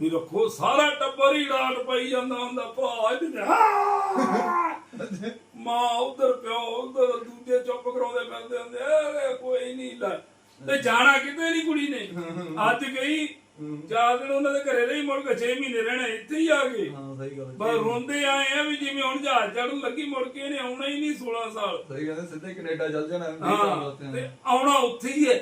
ਵੀ ਰੱਖੋ ਸਾਰਾ ਟੱਬਰ ਹੀ ਰਾਤ ਪਈ ਜਾਂਦਾ ਹੁੰਦਾ ਭਾ ਇਹਦੇ ਮਾਂ ਉਧਰ ਪਿਓ ਉਧਰ ਦੂਜੇ ਚੁੱਪ ਕਰਾਉਂਦੇ ਫਿਰਦੇ ਹੁੰਦੇ ਕੋਈ ਨਹੀਂ ਲੈ। ਤੇ ਜਾਣਾ ਕਿਤੇ ਨਹੀਂ ਕੁੜੀ ਨੇ। ਅੱਜ ਗਈ ਚਾਰ ਦਿਨ ਉਹਨਾਂ ਦੇ ਘਰੇ ਰਹੀ ਮੁੜ ਕੇ 6 ਮਹੀਨੇ ਰਹਿਣਾ ਇੱਥੇ ਹੀ ਆ ਗਏ। ਹਾਂ ਸਹੀ ਗੱਲ ਬਸ ਰੋਂਦੇ ਆਏ ਆ ਵੀ ਜਿਵੇਂ ਹੁਣ ਜਹਾਜ਼ ਚੜਨ ਲੱਗੀ ਮੁੜ ਕੇ ਇਹਨੇ ਆਉਣਾ ਹੀ ਨਹੀਂ 16 ਸਾਲ। ਸਹੀ ਗੱਲ ਸਿੱਧੇ ਕੈਨੇਡਾ ਚੱਲ ਜਾਣਾ ਹਾਂ ਤੇ ਆਉਣਾ ਉੱਥੇ ਹੀ। ਹੈ।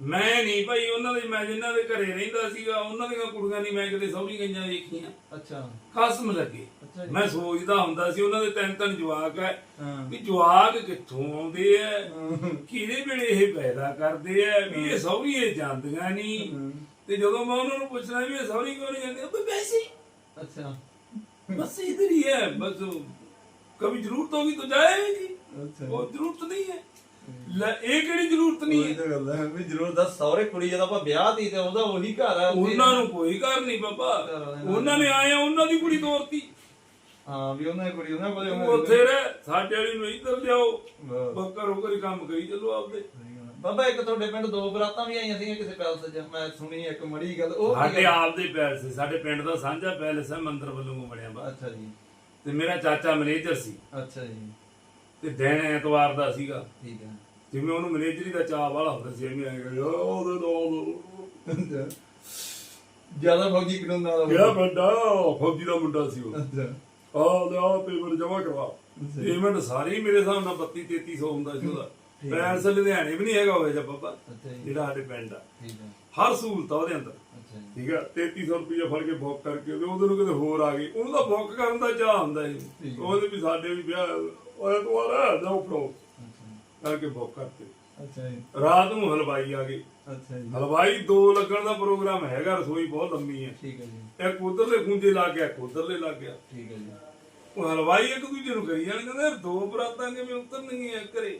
ਮੈਂ ਨਹੀਂ ਭਾਈ ਉਹਨਾਂ ਦੇ ਮੈਂ ਜਿਨ੍ਹਾਂ ਦੇ ਘਰੇ ਰਹਿੰਦਾ ਸੀਗਾ ਉਹਨਾਂ ਦੀਆਂ ਕੁੜੀਆਂ ਨਹੀਂ ਮੈਂ ਕਿਤੇ ਸੌਰੀ ਗਈਆਂ ਵੇਖੀਆਂ। ਅੱਛਾ। ਖਸਮ ਲੱਗੇ। ਮੈਂ ਸੋਚਦਾ ਹੁੰਦਾ ਸੀ ਉਹਨਾਂ ਦੇ ਤਿੰਨ ਤਿੰਨ ਜਵਾਕ ਐ ਹਾਂ। ਜਵਾਕ ਕਿੱਥੋਂ ਆਉਂਦੇ ਐ ਕਿਹਦੇ ਵੇਲੇ ਇਹ ਪੈਦਾ ਕਰਦੇ ਐ ਵੀ ਇਹ ਸੌਰੀਏ ਜਾਂਦੀਆਂ ਨਹੀਂ। ਤੇ ਜਦੋਂ ਮੈਂ ਉਹਨਾਂ ਨੂੰ ਪੁੱਛਣਾ ਵੀ ਇਹ ਸੌਰੀ ਕਿਉਂ ਨਹੀਂ ਜਾਂਦੇ ਉਹ ਵੈਸੇ ਹੀ, ਅੱਛਾ। ਬਸ ਇਧਰ ਹੀ ਹੈ ਬਸ ਉਹ, ਜ਼ਰੂਰਤ ਹੋਗੀ ਤਾਂ ਜਾਏਗੀ ਉਹ ਜ਼ਰੂਰਤ ਨਹੀਂ ਹੈ। ਲੈ ਇਹ ਕਿਹੜੀ ਜ਼ਰੂਰਤ ਨਹੀਂ ਉਹੀ ਹੈ ਤਾਂ ਗੱਲ ਹੈ ਵੀ ਜ਼ਰੂਰ ਦੱਸ ਸਹੁਰੇ ਕੁੜੀ ਜਦੋਂ ਆਪਾਂ ਵਿਆਹ ਦੀ ਤੇ ਉਹਦਾ ਉਹੀ ਘਰ ਆ ਉੱਥੇ। ਉਹਨਾਂ ਨੂੰ ਕੋਈ ਘਰ ਨਹੀਂ ਬਾਬਾ। ਉਹਨਾਂ ਨੇ ਆਏ ਆ ਉਹਨਾਂ ਦੀ ਕੁੜੀ ਤੋਰਤੀ। ਹਾਂ ਵੀ ਉਹਨਾਂ ਦੀ ਕੁੜੀ ਉਹਨਾਂ ਕੋਲੇ ਤੂੰ ਉੱਥੇ ਰਹਿ ਸਾਡੇ ਵਾਲੀ ਨੂੰ ਇੱਧਰ ਲਿਆਓ। ਵਾਹ। ਬੱਕਰ ਹੋ ਕੇ ਕੰਮ ਕਰੀ ਚੱਲੋ ਆਪਦੇ। ਬਾਬਾ ਇੱਕ ਤੁਹਾਡੇ ਪਿੰਡ ਦੋ ਬਰਾਤਾਂ ਵੀ ਆਈਆਂ ਸੀਗੀਆਂ ਕਿਸੇ ਪੈਲਸ 'ਚ। ਮੈਂ ਸੁਣੀ ਇੱਕ ਮੜੀ ਗੱਲ ਉਹ ਕੀ ਸਾਡੇ ਗੱਲ? ਆਪਦੇ ਪੈਲਸ ਸੀ ਸਾਡੇ ਪਿੰਡ ਦਾ ਸਾਂਝਾ ਪੈਲਸ ਹੈ ਮੰਦਰ ਵੱਲੋਂ ਬਣਿਆ ਵਾ ਅੱਛਾ ਜੀ। ਤੇ ਮੇਰਾ ਚਾਚਾ ਮੈਨੇਜਰ ਸੀ। ਅੱਛਾ ਜੀ। ਤੇ ਦਿਨ ਐਤਵਾਰ ਦਾ ਸੀਗਾ। ਠੀਕ ਹੈ। ਜਿਵੇਂ ਉਹਨੂੰ ਮੈਨੇਜਰੀ ਦਾ ਚਾਹ ਵਾਲਾ ਹੁੰਦਾ ਸੀ ਐਵੇਂ ਆਏਗਾ ਉਹਦੇ ਨਾਲ ਜ਼ਿਆਦਾ ਫੌਜੀ ਕਾਨੂੰਨ ਨਾਲ ਕਿਹੜਾ ਵੱਡਾ ਫੌਜੀ ਦਾ ਮੁੰਡਾ ਸੀ ਉਹ। ਅੱਛਾ। ਆ ਲਿਆ ਪੇਮੈਂਟ ਜਮਾ ਕਰਵਾ। ਪੇਮੈਂਟ ਸਾਰੀ ਮੇਰੇ ਹਿਸਾਬ ਨਾਲ 32 3300 ਹੁੰਦਾ ਸੀ ਉਹਦਾ। ਪੈਸ ਲੁਧਿਆਣੇ ਵੀ ਨਹੀਂ ਹੈਗਾ ਹੋਵੇ ਜਾਂ ਬਾਬਾ। ਜਿਹੜਾ ਸਾਡੇ ਪਿੰਡ ਆ। ਹਰ ਸਹੂਲਤ ਉਹਦੇ ਅੰਦਰ। ਠੀਕ ਆ? 3300 ਰੁਪਏ ਫੜ ਕੇ ਬੁੱਕ ਕਰਕੇ ਉਹਦੇ ਨੂੰ ਕਿਤੇ ਹੋਰ ਆ ਗਈ। ਉਹਨੂੰ ਤਾਂ ਬੁੱਕ ਕਰਨ ਦਾ ਚਾਹ ਹੁੰਦਾ ਸੀ। ਉਹਦੇ ਵੀ ਸਾਡੇ ਵੀ ਵਿਆਹ ਓਏ ਦੁਆਰਾ ਜਾਓ ਅੱਛਾ ਕਰਕੇ ਬੁੱਕ ਕਰਤੇ। ਅੱਛਾ ਜੀ। ਰਾਤ ਨੂੰ ਹਲਵਾਈ ਆ ਅੱਛਾ ਜੀ। ਹਲਵਾਈ ਦੋ ਲੱਗਣ ਦਾ ਪ੍ਰੋਗਰਾਮ ਹੈਗਾ ਰਸੋਈ ਬਹੁਤ ਲੰਮੀ ਹੈ। ਠੀਕ ਹੈ ਜੀ। ਇੱਕ ਉਧਰਲੇ ਖੁੰਝੇ ਲੱਗ ਗਿਆ ਉਧਰਲੇ ਲੱਗ ਗਿਆ। ਠੀਕ ਹੈ ਜੀ। ਉਹ ਹਲਵਾਈ ਇੱਕ ਦੂਜੇ ਨੂੰ ਕਰੀ ਜਾਣ ਕਹਿੰਦੇ ਦੋ ਬਰਾਤਾਂ ਕਿਵੇਂ ਉਤਰਨਗੀਆਂ ਘਰੇ?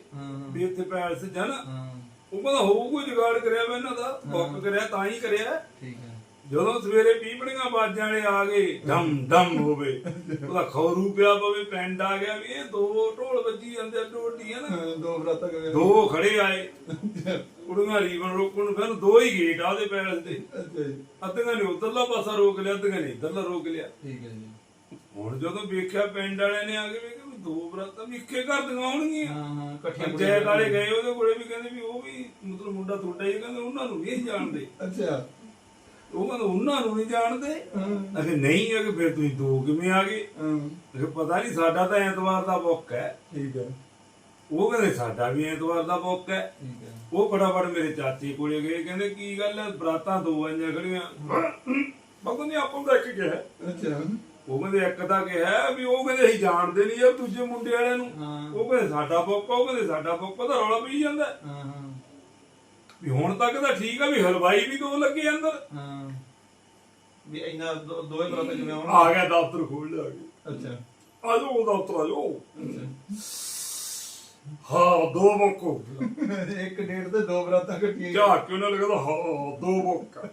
ਵੀ ਇੱਥੇ ਪੈਲਸ ਜਾਣਾ ਉਹ ਕਹਿੰਦਾ ਹੋਊ ਕੋਈ ਜੁਗਾੜ ਕਰਿਆ ਵਾ ਇਹਨਾਂ ਦਾ ਬੁੱਕ ਕਰਿਆ ਤਾਂ ਹੀ ਕਰਿਆ। ਠੀਕ ਹੈ। ਜਦੋਂ ਸਵੇਰੇ ਪੀਪੜੀਆਂ ਬਾਜਾਂ ਵਾਲੇ ਆ ਗਏ ਡਮ ਡਮ ਹੋਵੇ ਉਹਦਾ ਖੌਰੂ ਪਿਆ ਪਵੇ ਪਿੰਡ ਆ ਗਿਆ ਵੀ ਇਹ ਦੋ ਢੋਲ ਵੱਜੀ ਜਾਂਦੇ ਨਾ। ਹਾਂ, ਦੋ ਬਰਾਤਾਂ ਕਿਵੇਂ ਦੋ ਖੜੇ ਆਏ। ਕੁੜੀਆਂ ਰੀਵਨ ਰੋਕਣ ਨੂੰ ਫਿਰ ਦੋ ਹੀ ਗੇਟ ਆ ਉਹਦੇ ਪੈਲਸ ਦੇ। ਜੀ। ਅੱਧੀਆਂ ਨੇ ਉਧਰਲਾ ਪਾਸਾ ਰੋਕ ਲਿਆ ਅੱਧੀਆਂ ਨੇ ਇਧਰਲਾ ਰੋਕ ਲਿਆ। ਠੀਕ ਹੈ ਜੀ। ਹੁਣ ਜਦੋਂ ਵੇਖਿਆ ਪਿੰਡ ਵਾਲਿਆਂ ਨੇ ਆ ਕੇ ਵੀ ਦੋ ਬਰਾਤਾਂ ਵੀ ਇੱਕੇ ਘਰ ਦੀਆਂ ਹੋਣਗੀਆਂ। ਹਾਂ ਹਾਂ ਇਕੱਠੀਆਂ ਪੰਚਾਇਤ ਵਾਲੇ ਗਏ ਉਹਦੇ ਕੋਲੇ ਵੀ ਕਹਿੰਦੇ ਵੀ ਉਹ ਵੀ ਮਤਲਬ ਮੁੰਡਾ ਤੁਹਾਡਾ ਹੀ ਹੈ, ਕਹਿੰਦੇ ਉਹਨਾਂ ਨੂੰ ਨਹੀਂ ਜਾਣਦੇ। ਅੱਛਾ। ਉਹ ਕਹਿੰਦੇ ਉਹਨਾਂ ਨੂੰ ਨਹੀਂ ਜਾਣਦੇ। ਅਗੇ ਨਹੀਂ ਹੈ ਕਿ ਫਿਰ ਤੁਸੀਂ ਦੋ ਕਿਵੇਂ ਆ ਗਏ? ਅਗੇ ਪਤਾ ਨਹੀਂ ਸਾਡਾ ਤਾਂ ਐਤਵਾਰ ਦਾ ਬੁੱਕ ਹੈ। ਠੀਕ ਹੈ। ਉਹ ਕਹਿੰਦੇ ਸਾਡਾ ਵੀ ਐਤਵਾਰ ਦਾ ਬੁੱਕ ਹੈ। ਉਹ ਫਟਾਫਟ ਮੇਰੇ ਚਾਚੇ ਕੋਲੇ ਗਏ। ਕਹਿੰਦੇ ਕੀ ਗੱਲ ਹੈ? ਬਰਾਤਾਂ ਦੋ ਆਈਆਂ ਖੜੀਆਂ। ਬਾਬਾ ਨੇ ਆਪਾਂ ਦਾ ਇੱਕ ਕਿਹਾ। ਅੱਛਾ। ਉਹ ਕਹਿੰਦੇ ਇੱਕ ਤਾਂ ਕਿਹਾ ਵੀ ਉਹ ਕਹਿੰਦੇ ਅਸੀਂ ਜਾਣਦੇ ਨਹੀਂ ਯਾਰ ਦੂਜੇ ਮੁੰਡੇ ਵਾਲਿਆਂ ਨੂੰ। ਉਹ ਕਹਿੰਦੇ ਸਾਡਾ ਬੁੱਕ ਆ, ਉਹ ਕਹਿੰਦੇ ਸਾਡਾ ਬੁੱਕ ਉਹਦਾ ਰੌਲਾ ਪਈ ਜਾਂਦਾ। ਹਾਂ ਹਾਂ। ਵੀ ਹੁਣ ਤੱਕ ਤਾਂ ਠੀਕ ਆ ਵੀ ਹਲਵਾਈ ਵੀ ਦੋ ਲੱਗੇ ਅੰਦਰ। ਹਾਂ। ਵੀ ਇੰਨਾ ਦੋ- ਦੋਵੇਂ ਬਰਾਤਾਂ ਕਿਵੇਂ ਆਉਣ ਆ ਗਿਆ ਦਫ਼ਤਰ ਖੋਲ ਲਿਆ ਗਿਆ ਅੱਛਾ। ਆ ਜਾਓ ਦਫ਼ਤਰ ਆ ਜਾਓ। ਅੱਛਾ। ਹਾਂ ਦੋ ਬੁੱਕ ਹੋ ਗਏ ਇੱਕ ਡੇਢ ਤੇ ਦੋ ਬਰਾਤਾਂ ਇਕੱਠੀਆਂ ਝਾਕ ਕੇ ਉਹਨਾਂ ਨੇ ਕਹਿੰਦਾ ਹਾਂ ਦੋ ਬੁੱਕ ਆ।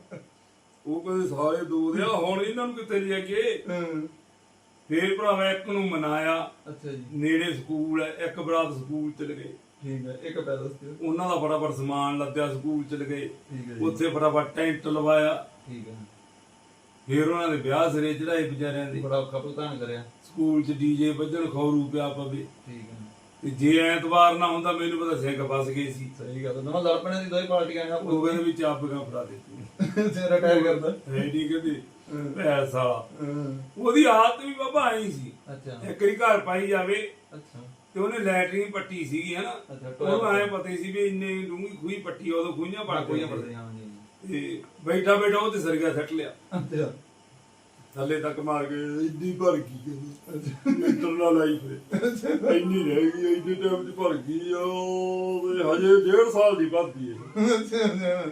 ਉਹ ਕਹਿੰਦੇ ਸਾਰੇ ਦੋ ਦੇ ਆ ਹੁਣ ਇਹਨਾਂ ਨੂੰ ਕਿੱਥੇ ਲੈ ਕੇ? ਹਾਂ। ਫੇਰ ਭਰਾਵਾ ਇੱਕ ਨੂੰ ਮਨਾਇਆ। ਅੱਛਾ ਜੀ। ਨੇੜੇ ਸਕੂਲ ਹੈ ਇੱਕ ਬਰਾਤ ਸਕੂਲ ਚਲ ਗਏ। ਠੀਕ ਹੈ ਇੱਕ ਉਹਨਾਂ ਦਾ ਫਟਾਫਟ ਸਮਾਨ ਲੱਦਿਆ ਸਕੂਲ ਚਲ ਗਏ। ਠੀਕ ਹੈ ਜੀ। ਉੱਥੇ ਫਟਾਫਟ ਟੈਂਟ ਲਵਾਇਆ। ਠੀਕ ਹੈ। ਫੇਰ ਉਹਨਾਂ ਦੇ ਵਿਆਹ ਸਿਰੇ ਚੜਾਏ ਵਿਚਾਰਿਆਂ ਦੇ। ਬੜਾ ਔਖਾ ਭੁਗਤਾਨ ਕਰਿਆ। ਸਕੂਲ 'ਚ ਡੀਜੇ ਵੱਜਣ ਖੌਰੂ ਪਿਆ ਪਵੇ। ਠੀਕ ਹੈ। ਤੇ ਜੇ ਐਤਵਾਰ ਨਾ ਹੁੰਦਾ ਮੈਨੂੰ ਪਤਾ ਸਿੰਘ ਫਸ ਗਏ ਸੀ। ਸਹੀ ਗੱਲ ਹੈ। ਲੜਪਣੇ ਦੀ ਦੋਈ ਪਾਰਟੀਆਂ ਆ ਉਹ ਕਹਿੰਦੇ ਵੀ ਚਾਬੀਆਂ ਫੜਾ ਦੇ ਤੂੰ ਤੇ ਰਿਟਾਇਰ ਕਰਦਾ। ਰੈਡੀ ਕਹਿੰਦੇ ਪੈਸਾ। ਹਾਂ। ਉਹਦੀ ਆਦਤ ਵੀ ਬਾਬਾ ਆਈ ਸੀ। ਅੱਛਾ। ਇੱਕ ਵਾਰੀ ਘਰ ਪਾਈ ਜਾਵੇ। ਅੱਛਾ। ਤੇ ਉਹਨੇ ਲੈਟਰਿੰਗ ਪੱਟੀ ਸੀਗੀ ਹਨਾ? ਅੱਛਾ, ਟੋਇਆ ਉਹਨੂੰ ਐ ਪਤਾ ਹੀ ਸੀ ਵੀ ਇੰਨੇ ਡੂੰਗੀ ਖੂਹੀ ਪੱਟੀ ਆ, ਉਦੋਂ ਖੂਹੀਆਂ ਪੜ ਕੋਈਆਂ ਪੜਦੇ ਤੇ ਬੈਠਾ ਬੈਠਾ ਉਹ ਤੇ ਸਰਗਾ ਸੱਟ ਲਿਆ। ਅੱਛਾ। ਥੱਲੇ ਤੱਕ ਮਾਰ ਕੇ ਇੰਨੀ ਭਰ ਗਈ ਮੀਟਰ ਨਾਲ ਫਿਰ ਇੰਨੀ ਰਹਿ ਗਈ ਇੰਨੇ ਟਾਈਮ ਚ ਭਰ ਗਈ ਉਹ ਤੇ ਹਜੇ ਡੇਢ ਸਾਲ ਦੀ ਵੱਧਦੀ ਹੈ।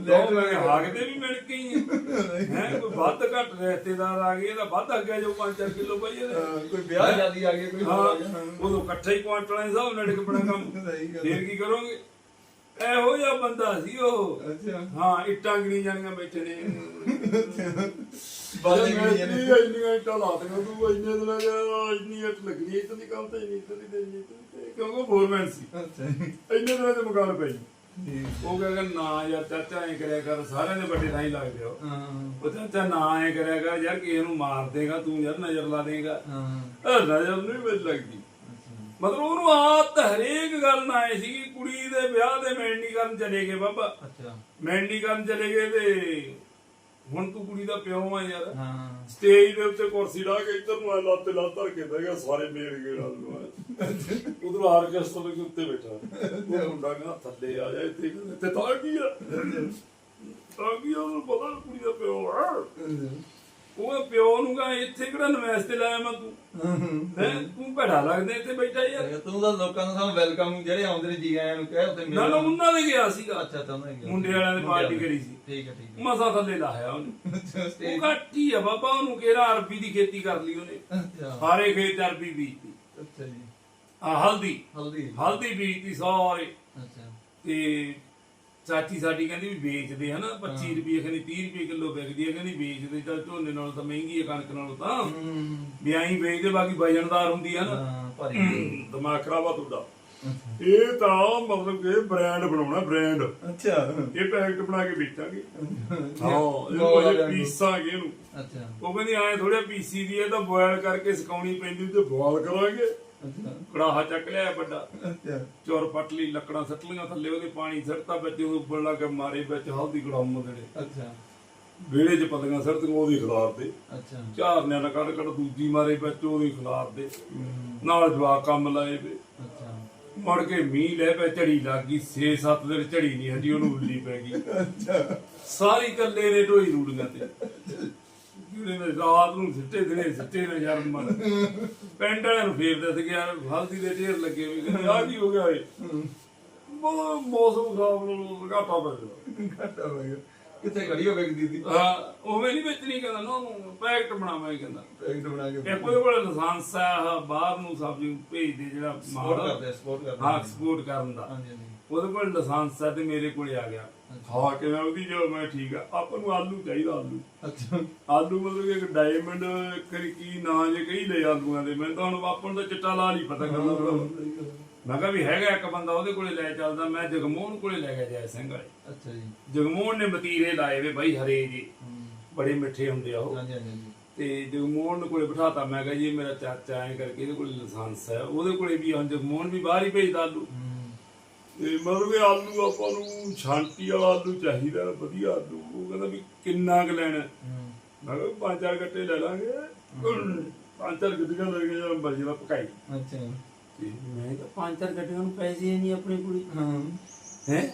ਲੋਕ ਮੈਂ ਹਾਕਦੇ ਵੀ ਮਿਲ ਕੇ ਹੀ। ਕੋਈ ਵੱਧ ਘੱਟ ਰਿਸ਼ਤੇਦਾਰ ਆ ਗਏ ਇਹਦਾ ਵੱਧ ਅੱਗੇ ਜੋ 5-4 ਕਿਲੋ ਪਈ ਇਹਦੇ ਕੋਈ ਵਿਆਹ ਜਲਦੀ ਆ ਗਿਆ ਕੋਈ ਉਦੋਂ ਇਕੱਠੇ ਹੀ ਕੁਆਂਟਲਾਂ ਦੇ ਹਿਸਾਬ ਨਾਲ ਡਿੱਗ ਪਣਾ ਕੰਮ। ਫੇਰ ਕੀ ਕਰੋਗੇ? ਇਹੋ ਜਿਹਾ ਬੰਦਾ ਸੀ ਉਹ। ਅੱਛਾ। ਹਾਂ ਇੱਟਾਂ ਗਿਣੀ ਜਾਣੀਆਂ ਬੈਠੇ ਨੇ। ਬਾਲੇ ਮੈਂ ਗਿਣੀਆਂ ਨੇ। ਇੰਨੀਆਂ ਇੰਨੀਆਂ ਇੱਟਾਂ ਲਾਤੀਆਂ ਤੂੰ ਇੰਨੇ ਦਿਨਾਂ ਚ ਇੰਨੀ ਇੱਟ ਲੱਗਣੀ ਇੱਟ ਦੀ ਕੰਮ ਤੇ ਇੰਨੀ ਇੱਟ ਦੀ ਦੇਣੀ ਇੱਟ ਦੀ ਤੇ- ਕਿਉਂਕਿ ਉਹ ਫੋਰਮੈਨ ਸੀ। ਅੱਛਾ ਇੰਨੇ ਦਿਨਾਂ ਚ ਮਕਾਨ ਪਈ ਠੀਕ ਉਹ ਕਹਿੰਦਾ ਨਾ ਯਾਰ ਚਾਚਾ ਐ ਕਰਿਆ ਕਰ ਸਾਰਿਆਂ ਦੇ ਵੱਡੇ ਥਾਈ ਲੱਗਦੇ ਹੋ ਹਾਂ। ਉਹ ਚਾਚਾ ਨਾ ਐ ਕਰਿਆ ਕਰ ਯਾਰ ਕਿਸੇ ਨੂੰ ਮਾਰ ਦੇਗਾ ਤੂੰ ਯਾਰ ਨਜ਼ਰ ਲਾ ਦੇਗਾ। ਹਾਂ। ਨਜ਼ਰ ਨਹੀਂ ਮੈਨੂੰ ਲੱਗਦੀ। ਮਤਲਬ ਉਹਨੂੰ ਆਦਤ ਹਰੇਕ ਗੱਲ ਨਾ ਆਈ ਸੀ ਕੁੜੀ ਦੇ ਵਿਆਹ ਦੇ ਮੈਂਡੀ ਕਰਨ ਚਲੇ ਗਏ ਬਾਬਾ। ਅੱਛਾ। ਮੈਂਡੀ ਕਰਨ ਚਲੇ ਗਏ ਤੇ ਹੁਣ ਤੂੰ ਕੁੜੀ ਦਾ ਪਿਓ ਆ ਯਾਰ। ਹਾਂ। ਸਟੇਜ ਦੇ ਉੱਤੇ ਕੁਰਸੀ ਢਾ ਕੇ ਇੱਧਰ ਨੂੰ ਐ ਲੱਤ ਲੱਤ ਧਰ ਕੇ ਬਹਿ ਗਿਆ ਸਾਰੇ ਗਏ ਨਾਲ ਨੂੰ ਉਧਰ ਆਰਕੈਸਟਰਾ ਦੇ ਉੱਤੇ ਬੈਠਾ। ਉਹ ਮੁੰਡਾ ਕਹਿੰਦਾ ਥੱਲੇ ਆ ਜਾ ਇੱਥੇ ਇੱਥੇ ਤਾਂ ਕੀ ਆ? ਤਾਂ ਕੀ ਆ ਉਹਨੂੰ ਪਤਾ ਕੁੜੀ ਦਾ ਪਿਓ ਆ। ਉਹ ਪਿਓ ਨੂੰ ਕਹਾਂ ਇੱਥੇ ਕਿਹੜਾ ਨਵੈਸ ਤੇ ਲਾਇਆ ਮੈਂ ਤੂੰ? ਹੈ? ਤੂੰ ਭੜਾ ਲੱਗਦਾ ਇੱਥੇ ਬੈਠਾ ਯਾਰ ਤੂੰ ਤਾਂ ਲੋਕਾਂ ਨੂੰ ਸਾਨੂੰ ਵੈਲਕਮ ਜਿਹੜੇ ਆਉਂਦੇ ਨੇ ਜੀ ਆਇਆਂ ਨੂੰ ਕਹਿ ਉੱਤੇ ਨਾ ਨਾ ਉਹਨਾਂ ਦੇ ਗਿਆ ਸੀਗਾ। ਅੱਛਾ ਚਾਹੁੰਦਾ ਹੈ ਮੁੰਡੇ ਵਾਲਿਆਂ ਨੇ ਪਾਰਟੀ ਕਰੀ ਸੀ। ਠੀਕ ਹੈ ਠੀਕ ਮਸਾ ਥੱਲੇ ਲਾਇਆ ਉਹਨੂੰ। ਹੈ ਉਹ ਘੱਟ ਹੀ ਆ ਬਾਬਾ ਉਹਨੂੰ ਕਿਹੜਾ ਅਰਬੀ ਦੀ ਖੇਤੀ ਕਰ ਲਈ ਉਹਨੇ। ਅੱਛਾ। ਸਾਰੇ ਖੇਤ ਅਰਬੀ ਬੀਜਤੀ। ਅੱਛਾ ਜੀ। ਆ ਹਲਦੀ। ਹਲਦੀ। ਹਲਦੀ ਬੀਜਤੀ ਸਾਰੇ। ਅੱਛਾ। ਤੇ ਚਾਚੀ ਸਾਡੀ ਕਹਿੰਦੀ ਵੀ ਵੇਚਦੇ ਹਨਾ 25 ਰੁਪਏ ਕਹਿੰਦੀ 30 ਰੁਪਏ ਕਿਲੋ ਵਿਕਦੀ ਹੈ ਕਹਿੰਦੀ ਵੇਚਦੇ ਤਾਂ ਝੋਨੇ ਨਾਲੋਂ ਤਾਂ ਮਹਿੰਗੀ ਹੈ ਕਣਕ ਨਾਲੋਂ ਤਾਂ। ਵੀ ਐਂ ਵੇਚਦੇ ਬਾਕੀ ਵਜਨਦਾਰ ਹੁੰਦੀ ਹੈ ਨਾ ਦਿਮਾਗ ਖਰਾਬ ਆ ਤੁਹਾਡਾ। ਇਹ ਤਾਂ ਮਤਲਬ ਕਿ ਬ੍ਰਾਂਡ ਬਣਾਉਣਾ ਬ੍ਰਾਂਡ ਅੱਛਾ। ਇਹ ਪੈਕਟ ਬਣਾ ਕੇ ਵੇਚਾਂਗੇ। ਹਾਂ ਇਹ ਪੀਸਾਂਗੇ ਇਹਨੂੰ। ਅੱਛਾ। ਉਹ ਕਹਿੰਦੀ ਐ ਥੋੜਾ ਪੀਸੀ ਦੀ ਹੈ ਤਾਂ ਬੋਇਲ ਕਰਕੇ ਸੁਕਾਉਣੀ ਪੈਂਦੀ ਤੇ ਬੋਇਲ ਕਰਾਂਗੇ। ਕੜਾਹਾ ਚੱਕ ਲਿਆ ਵੱਡਾ। ਚੋਰ ਪਟਲੀ ਲੱਕੜਾਂ ਸੱਟ ਲੀਆਂ ਥੱਲੇ ਉਹਦੇ ਪਾਣੀ ਸੱਟਤਾ ਵਿੱਚ ਉਹ ਲਾ ਕੇ ਮਾਰੇ ਵਿੱਚ ਹਲਦੀ ਗੜਾਮ ਦੇਣੇ। ਅੱਛਾ। ਵਿਹੜੇ 'ਚ ਪਤੀਆਂ ਸੜਤੀਆਂ ਉਹਦੀ ਖਿਲਾਰ ਦੇ। ਅੱਛਾ। ਝਾਰਨਿਆਂ ਨਾਲ ਕੱਢ ਕੱਢ ਦੂਜੀ ਮਾਰੇ ਵਿੱਚ ਉਹਦੀ ਖਿਲਾਰ ਦੇ। ਨਾਲ ਜਵਾਕ ਕੰਮ ਲਾਏ ਵੇ। ਅੱਛਾ। ਮੜ ਕੇ ਮੀਂਹ ਲੈ ਪੈ ਝੜੀ ਲੱਗ ਗਈ। 6-7 ਦਿਨ ਝੜੀ ਨਹੀਂ ਹੰਦੀ ਉਹਨੂੰ ਉੱਲੀ ਪੈ ਗਈ। ਅੱਛਾ। ਸਾਰੀ ਕੱਲੇ ਨੇ ਢੋਈ ਰੂੜੀਆਂ ਤੇ। ਜਿਹੜੇ ਨੇ ਰਾਤ ਨੂੰ ਸਿੱਟੇ ਦਿਨੇ ਸਿੱਟੇ ਨੇ ਯਾਰ ਮਨ ਪਿੰਡ ਵਾਲਿਆਂ ਨੂੰ ਫੇਰ ਦੱਸ ਗਿਆ ਹਲਦੀ ਦੇ ਢੇਰ ਲੱਗੇ ਵੀ ਕਹਿੰਦੇ ਆ ਕੀ ਹੋ ਗਿਆ ਏ ਬਹੁਤ ਮੌਸਮ ਖਰਾਬ ਨੂੰ ਘਾਟਾ ਪੈ ਗਿਆ। ਘਾਟਾ ਹੋ ਗਿਆ। ਕਿੱਥੇ ਖੜੀ ਹੋ ਵੇਖਦੀ ਸੀ ਹਾਂ ਉਵੇਂ ਨਹੀਂ ਵੇਚਣੀ ਕਹਿੰਦਾ ਨਾ ਪੈਕਟ ਬਣਾਵਾਂਗੇ ਕਹਿੰਦਾ। ਪੈਕਟ ਬਣਾ ਕੇ ਇਹ ਕੋਈ ਕੋਲ ਲਾਇਸੈਂਸ ਆ ਬਾਹਰ ਨੂੰ ਸਬਜ਼ੀ ਭੇਜਦੇ ਜਿਹੜਾ ਸਪੋਰਟ ਮਾਲ। ਕਰਦੇ ਸਪੋਰਟ ਕਰਦੇ ਹਾਂ ਐਕਸਪੋਰਟ ਕਰਨ ਦਾ। ਹਾਂਜੀ ਹਾਂਜੀ। ਉਹਦੇ ਕੋਲ ਲਾਇਸੈਂਸ ਆ ਤੇ ਮੇਰੇ ਕੋਲੇ ਆ ਗਿਆ। ਖਾ ਕੇ ਮੈਂ ਉਹਦੀ ਜੋ ਮੈਂ ਠੀਕ ਆ। ਆਪਾਂ ਨੂੰ ਆਲੂ ਚਾਹੀਦਾ ਆਲੂ। ਅੱਛਾ। ਆਲੂ ਮਤਲਬ ਕਿ ਇੱਕ ਡਾਇਮੰਡ ਕਰੀ ਕੀ ਨਾਂ ਜੇ ਕਹੀ ਲੈ ਆਲੂਆਂ ਦੇ। ਮੈਨੂੰ ਤਾਂ ਹੁਣ ਆਪਾਂ ਨੂੰ ਤਾਂ ਚਿੱਟਾ ਲਾਲ ਹੀ ਪਤਾ ਕਰਦਾ ਮੈਂ ਕਿਹਾ ਵੀ ਹੈਗਾ ਇੱਕ ਬੰਦਾ ਉਹਦੇ ਕੋਲੇ ਲੈ ਚੱਲਦਾ ਮੈਂ ਜਗਮੋਹਨ ਕੋਲੇ ਲੈ ਗਿਆ ਜੈ ਸਿੰਘ ਵਾਲੇ। ਅੱਛਾ ਜੀ। ਜਗਮੋਹਨ ਨੇ ਮਤੀਰੇ ਲਾਏ ਵੇ ਬਾਈ ਹਰੇ ਜੀ। ਬੜੇ ਮਿੱਠੇ ਹੁੰਦੇ ਆ ਉਹ। ਹਾਂਜੀ ਹਾਂਜੀ ਤੇ ਜਗਮੋਹਨ ਕੋਲੇ ਬਿਠਾਤਾ ਮੈਂ ਕਿਹਾ ਜੀ ਮੇਰਾ ਚਾਚਾ ਐ ਕਰਕੇ ਇਹਦੇ ਕੋਲੇ ਲਾਇਸੈਂਸ ਹੈ। ਉਹਦੇ ਕੋਲੇ ਵੀ ਹੁਣ ਜਗਮੋਹਨ ਵੀ ਬਾਹਰ ਹੀ ਭੇਜਦਾ ਆਲੂ। ਤੇ ਮਤਲਬ ਕਿ ਆਲੂ ਆਪਾਂ ਨੂੰ ਛਾਂਟੀ ਵਾਲਾ ਆਲੂ ਚਾਹੀਦਾ ਵਧੀਆ ਆਲੂ। ਉਹ ਕਹਿੰਦਾ ਵੀ ਕਿੰਨਾ ਕੁ ਲੈਣਾ? ਮੈਂ ਕਿਹਾ ਪੰਜ ਚਾਰ ਗੱਟੇ ਲੈ ਲਾਂਗੇ। ਪੰਜ ਚਾਰ ਗੱਡੀਆਂ ਲੈ ਕੇ ਜਾਂ ਮਰਜ਼ੀ ਦਾ ਪਕਾਈ। ਅੱਛਾ ਤੇ ਮੈਂ ਕਿਹਾ ਪੰਜ ਚਾਰ ਗੱਡੀਆਂ ਨੂੰ ਪੈਸੇ ਨਹੀਂ ਆਪਣੇ ਕੋਲ ਹਾਂ? ਹੈ।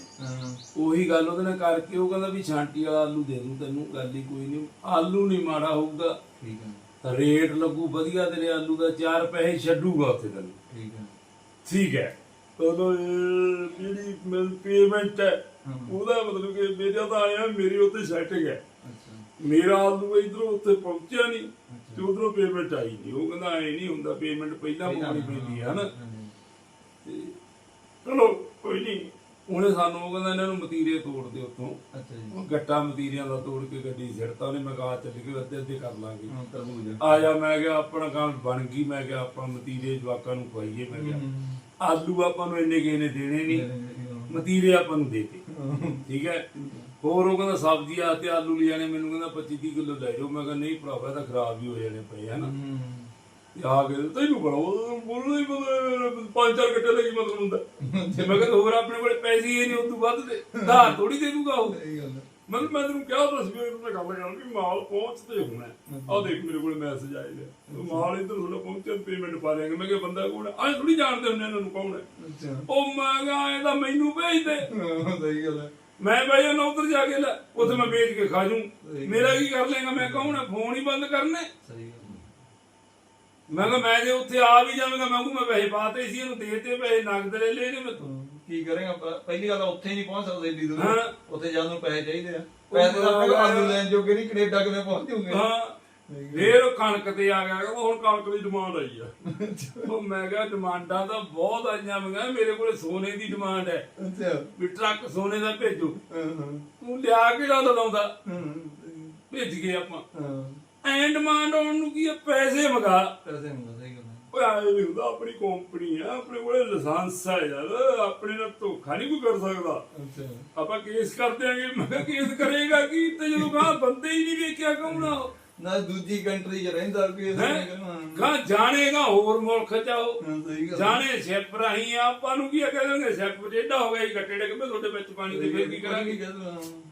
ਉਹੀ ਗੱਲ ਉਹਦੇ ਨਾਲ ਕਰਕੇ ਉਹ ਕਹਿੰਦਾ ਵੀ ਛਾਂਟੀ ਵਾਲਾ ਆਲੂ ਦੇ ਦੂੰ ਤੈਨੂੰ ਗੱਲ ਹੀ ਕੋਈ ਨਹੀਂ। ਆਲੂ ਨਹੀਂ ਮਾੜਾ ਹੋਊਗਾ। ਠੀਕ ਹੈ। ਰੇਟ ਲੱਗੂ ਵਧੀਆ ਤੇਰੇ ਆਲੂ ਦਾ ਚਾਰ ਪੈਸੇ ਛੱਡੂਗਾ ਉੱਥੇ ਤੈਨੂੰ। ਠੀਕ ਹੈ। ਠੀਕ ਹੈ। ਇਹ ਜਿਹੜੀ ਮਿਲ ਪੇਮੈਂਟ ਹੈ। ਉਹਦਾ ਮਤਲਬ ਕਿ ਮੇਰਾ ਤਾਂ ਆਇਆ ਮੇਰੇ ਉੱਤੇ ਸੈਟਿੰਗ ਹੈ ਮੇਰਾ ਆਲੂ ਇਧਰੋਂ ਉੱਥੇ ਪਹੁੰਚਿਆ ਨਹੀਂ ਤੇ ਉਧਰੋਂ ਪੇਮੈਂਟ ਆਈ ਨਹੀਂ। ਉਹ ਕਹਿੰਦਾ ਐ ਨਹੀਂ ਹੁੰਦਾ ਪੇਮੈਂਟ ਪਹਿਲਾਂ ਪਾਉਣੀ ਪੈਂਦੀ ਹੈ ਹਨਾ? ਚਲੋ ਕੋਈ ਨਹੀਂ। ਉਹਨੇ ਸਾਨੂੰ ਉਹ ਕਹਿੰਦਾ ਇਹਨਾਂ ਨੂੰ ਮਤੀਰੇ ਤੋੜ ਦੇ ਜੀ। ਉਹ ਗੱਟਾ ਮਤੀਰਿਆਂ ਦਾ ਤੋੜ ਕੇ ਗੱਡੀ ਸਿੱਟਤਾ ਉਹਨੇ ਮੈਂ ਕਹਾ ਚੱਲ ਕੇ ਅੱਧੇ ਅੱਧੇ ਕਰ ਲਾਂਗੇ। ਆ ਜਾ ਮੈਂ ਕਿਹਾ ਆਪਣਾ ਕੰਮ ਬਣ ਗਈ ਮੈਂ ਕਿਹਾ ਆਪਾਂ ਮਤੀਰੇ ਜਵਾਕਾਂ ਨੂੰ ਖਵਾਈਏ ਮੈਂ ਕਿਹਾ। ਆਲੂ ਆਪਾਂ ਨੂੰ ਇੰਨੇ ਕਿਸੇ ਨੇ ਦੇਣੇ ਨਹੀਂ। ਮਤੀਰੇ ਆਪਾਂ ਨੂੰ ਦੇਤੇ। ਠੀਕ ਹੈ? ਹੋਰ ਉਹ ਕਹਿੰਦਾ ਸਬਜ਼ੀ ਆ ਤੇ ਆਲੂ ਲੈ ਜਾਣੇ ਮੈਨੂੰ ਕਹਿੰਦਾ 25 30 ਕਿਲੋ ਲੈ ਜਾਓ। ਮੈਂ ਕਿਹਾ ਨਹੀਂ ਭਰਾਵਾ ਤਾਂ ਖਰਾਬ ਹੀ ਹੋ ਜਾਣੇ ਪਏ ਹਨਾ ਤੇ ਆ ਕੇ ਤੈਨੂੰ ਬੜਾ ਬੋਲਣਾ ਹੀ ਪਤਾ ਪੰਜ ਚਾਰ ਘੱਟੇ ਲੱਗੀ ਮਤਲਬ ਹੁੰਦਾ। ਤੇ ਮੈਂ ਕਿਹਾ ਹੋਰ ਆਪਣੇ ਕੋਲੇ ਪੈਸੇ ਹੀ ਨਹੀਂ ਉਦੋਂ ਵੱਧ ਦੇ। ਧਾਰ ਥੋੜੀ ਦੇ ਦੂਗਾ ਉਹ। ਸਹੀ ਗੱਲ ਮੈਂ ਮੈਂ ਤੈਨੂੰ ਕਿਹਾ ਤਾਂ ਸੀ ਵੀ ਮੈਂ ਗੱਲ ਕਰ ਵੀ ਮਾਲ ਪਹੁੰਚਦੇ ਹੋਣਾ। ਆਹ ਦੇਖ ਮੇਰੇ ਕੋਲ ਮੈਸੇਜ ਆਏ ਨੇ। ਮਾਲ ਇੱਧਰ ਤੁਹਾਡਾ ਪਹੁੰਚਿਆ ਪੇਮੈਂਟ ਪਾ ਦੇਾਂਗੇ ਮੈਂ ਕਿਹਾ ਬੰਦਾ ਕੌਣ ਹੈ? ਆਹ ਥੋੜੀ ਜਾਣਦੇ ਹੁੰਦੇ ਇਹਨਾਂ ਨੂੰ ਕੌਣ ਹੈ। ਉਹ ਮੈਂ ਕਿਹਾ ਇਹ ਤਾਂ ਮੈਨੂੰ ਭੇਜ ਦੇ ਸਹੀ ਗੱਲ ਹੈ। ਮੈਂ ਭਾਈ ਉਹਨਾਂ ਉਧਰ ਜਾ ਕੇ ਲੈ ਉੱਥੇ ਮੈਂ ਵੇਚ ਕੇ ਖਾ ਜੂੰ ਮੇਰਾ ਕੀ ਕਰ ਲੇਗਾ ਮੈਂ ਕੌਣ ਹੈ? ਫੋਨ ਹੀ ਬੰਦ ਕਰਨੇ। ਸਹੀ ਗੱਲ। ਮੈਂ ਕਿਹਾ ਮੈਂ ਜੇ ਉੱਥੇ ਆ ਵੀ ਜਾਵਾਂਗਾ ਮੈਂ ਕਹੂੰ ਮੈਂ ਪੈਸੇ ਪਾਤੇ ਸੀ ਇਹਨੂੰ ਦੇਤੇ ਪੈਸੇ ਨਗਦ ਲੈ ਨੇ ਮੈਥੋਂ ਹਾਂ, ਕੀ ਕਰੇਗਾ? ਪ- ਪਹਿਲੀ ਗੱਲ ਤਾਂ ਉੱਥੇ ਹੀ ਨਹੀਂ ਪਹੁੰਚ ਸਕਦੇ ਏਡੀ ਦੂਰ। ਹਾਂ। ਉੱਥੇ ਜਾਣ ਨੂੰ ਪੈਸੇ ਚਾਹੀਦੇ ਆ। ਪੈਸੇ ਤਾਂ ਆਪਣੇ ਆਲੂ ਲੈਣ ਜੋਗੇ ਨਹੀਂ ਕੈਨੇਡਾ ਕਿਵੇਂ ਪਹੁੰਚ ਜੂਗੇ ਹਾਂ। ਫੇਰ ਉਹ ਕਣਕ ਤੇ ਆ ਗਿਆ। ਕਹਿੰਦਾ ਹੁਣ ਕਣਕ ਦੀ ਡਿਮਾਂਡ ਆਈ ਆ। ਉਹ ਮੈਂ ਕਿਹਾ ਡਿਮਾਂਡਾਂ ਤਾਂ ਬਹੁਤ ਆਈਆਂ ਮੈਂ ਕਿਹਾ ਮੇਰੇ ਕੋਲੇ ਸੋਨੇ ਦੀ ਡਿਮਾਂਡ ਹੈ। ਅੱਛਾ। ਵੀ ਟਰੱਕ ਸੋਨੇ ਦਾ ਭੇਜੋ। ਹਾਂ ਹਾਂ। ਤੂੰ ਲਿਆ ਕਿਹੜਾ ਲਲਾਉਂਦਾ ਹਾਂ ਭੇਜ ਗਏ ਆਪਾਂ। ਹਾਂ। ਐਂ ਡਿਮਾਂਡ ਆਉਣ ਨੂੰ ਕੀ ਆ? ਪੈਸੇ ਮਗਾ। ਪੈਸੇ ਮੰਗਾ ਸਹੀ ਓਏ ਆਏ ਨਹੀਂ ਹੁੰਦਾ ਆਪਣੀ ਕੰਪਨੀ ਆ ਆਪਣੇ ਕੋਲੇ ਲਾਇਸੈਂਸ ਆ ਯਾਰ ਆਪਣੇ ਨਾਲ ਧੋਖਾ ਨਹੀਂ ਕੋਈ ਕਰ ਸਕਦਾ। ਅੱਛਾ। ਆਪਾਂ ਕੇਸ ਕਰ ਦਿਆਂਗੇ ਮੈਂ ਕਿਹਾ ਕੇਸ ਕਰੇਗਾ ਕੀ ਤੇ ਜਦੋਂ ਕਹਾ ਬੰਦੇ ਹੀ ਨਹੀਂ ਵੇਖਿਆ ਕੌਣਾ ਨਾ ਦੂਜੀ ਕੰਟਰੀ 'ਚ ਰਹਿੰਦਾ ਕੋਈ ਹੈ? ਹਾਂ ਕਹਾ ਜਾਣੇਗਾ ਹੋਰ ਮੁਲਕ ਜਾਓ ਜਾਣੇ ਸ਼ਿਪ ਰਾਹੀਂ ਆਪਾਂ ਨੂੰ ਕੀ ਕਹਿ ਦੇਣਗੇ ਸ਼ਿਪ ਟੇਢਾ ਹੋ ਗਿਆ ਜੀ ਗੱਟੇ ਡਿੱਗ ਪਏ ਤੁਹਾਡੇ ਵਿੱਚ ਪਾਣੀ ਦੇ ਫਿਰ ਕੀ ਕਰਾਂਗੇ?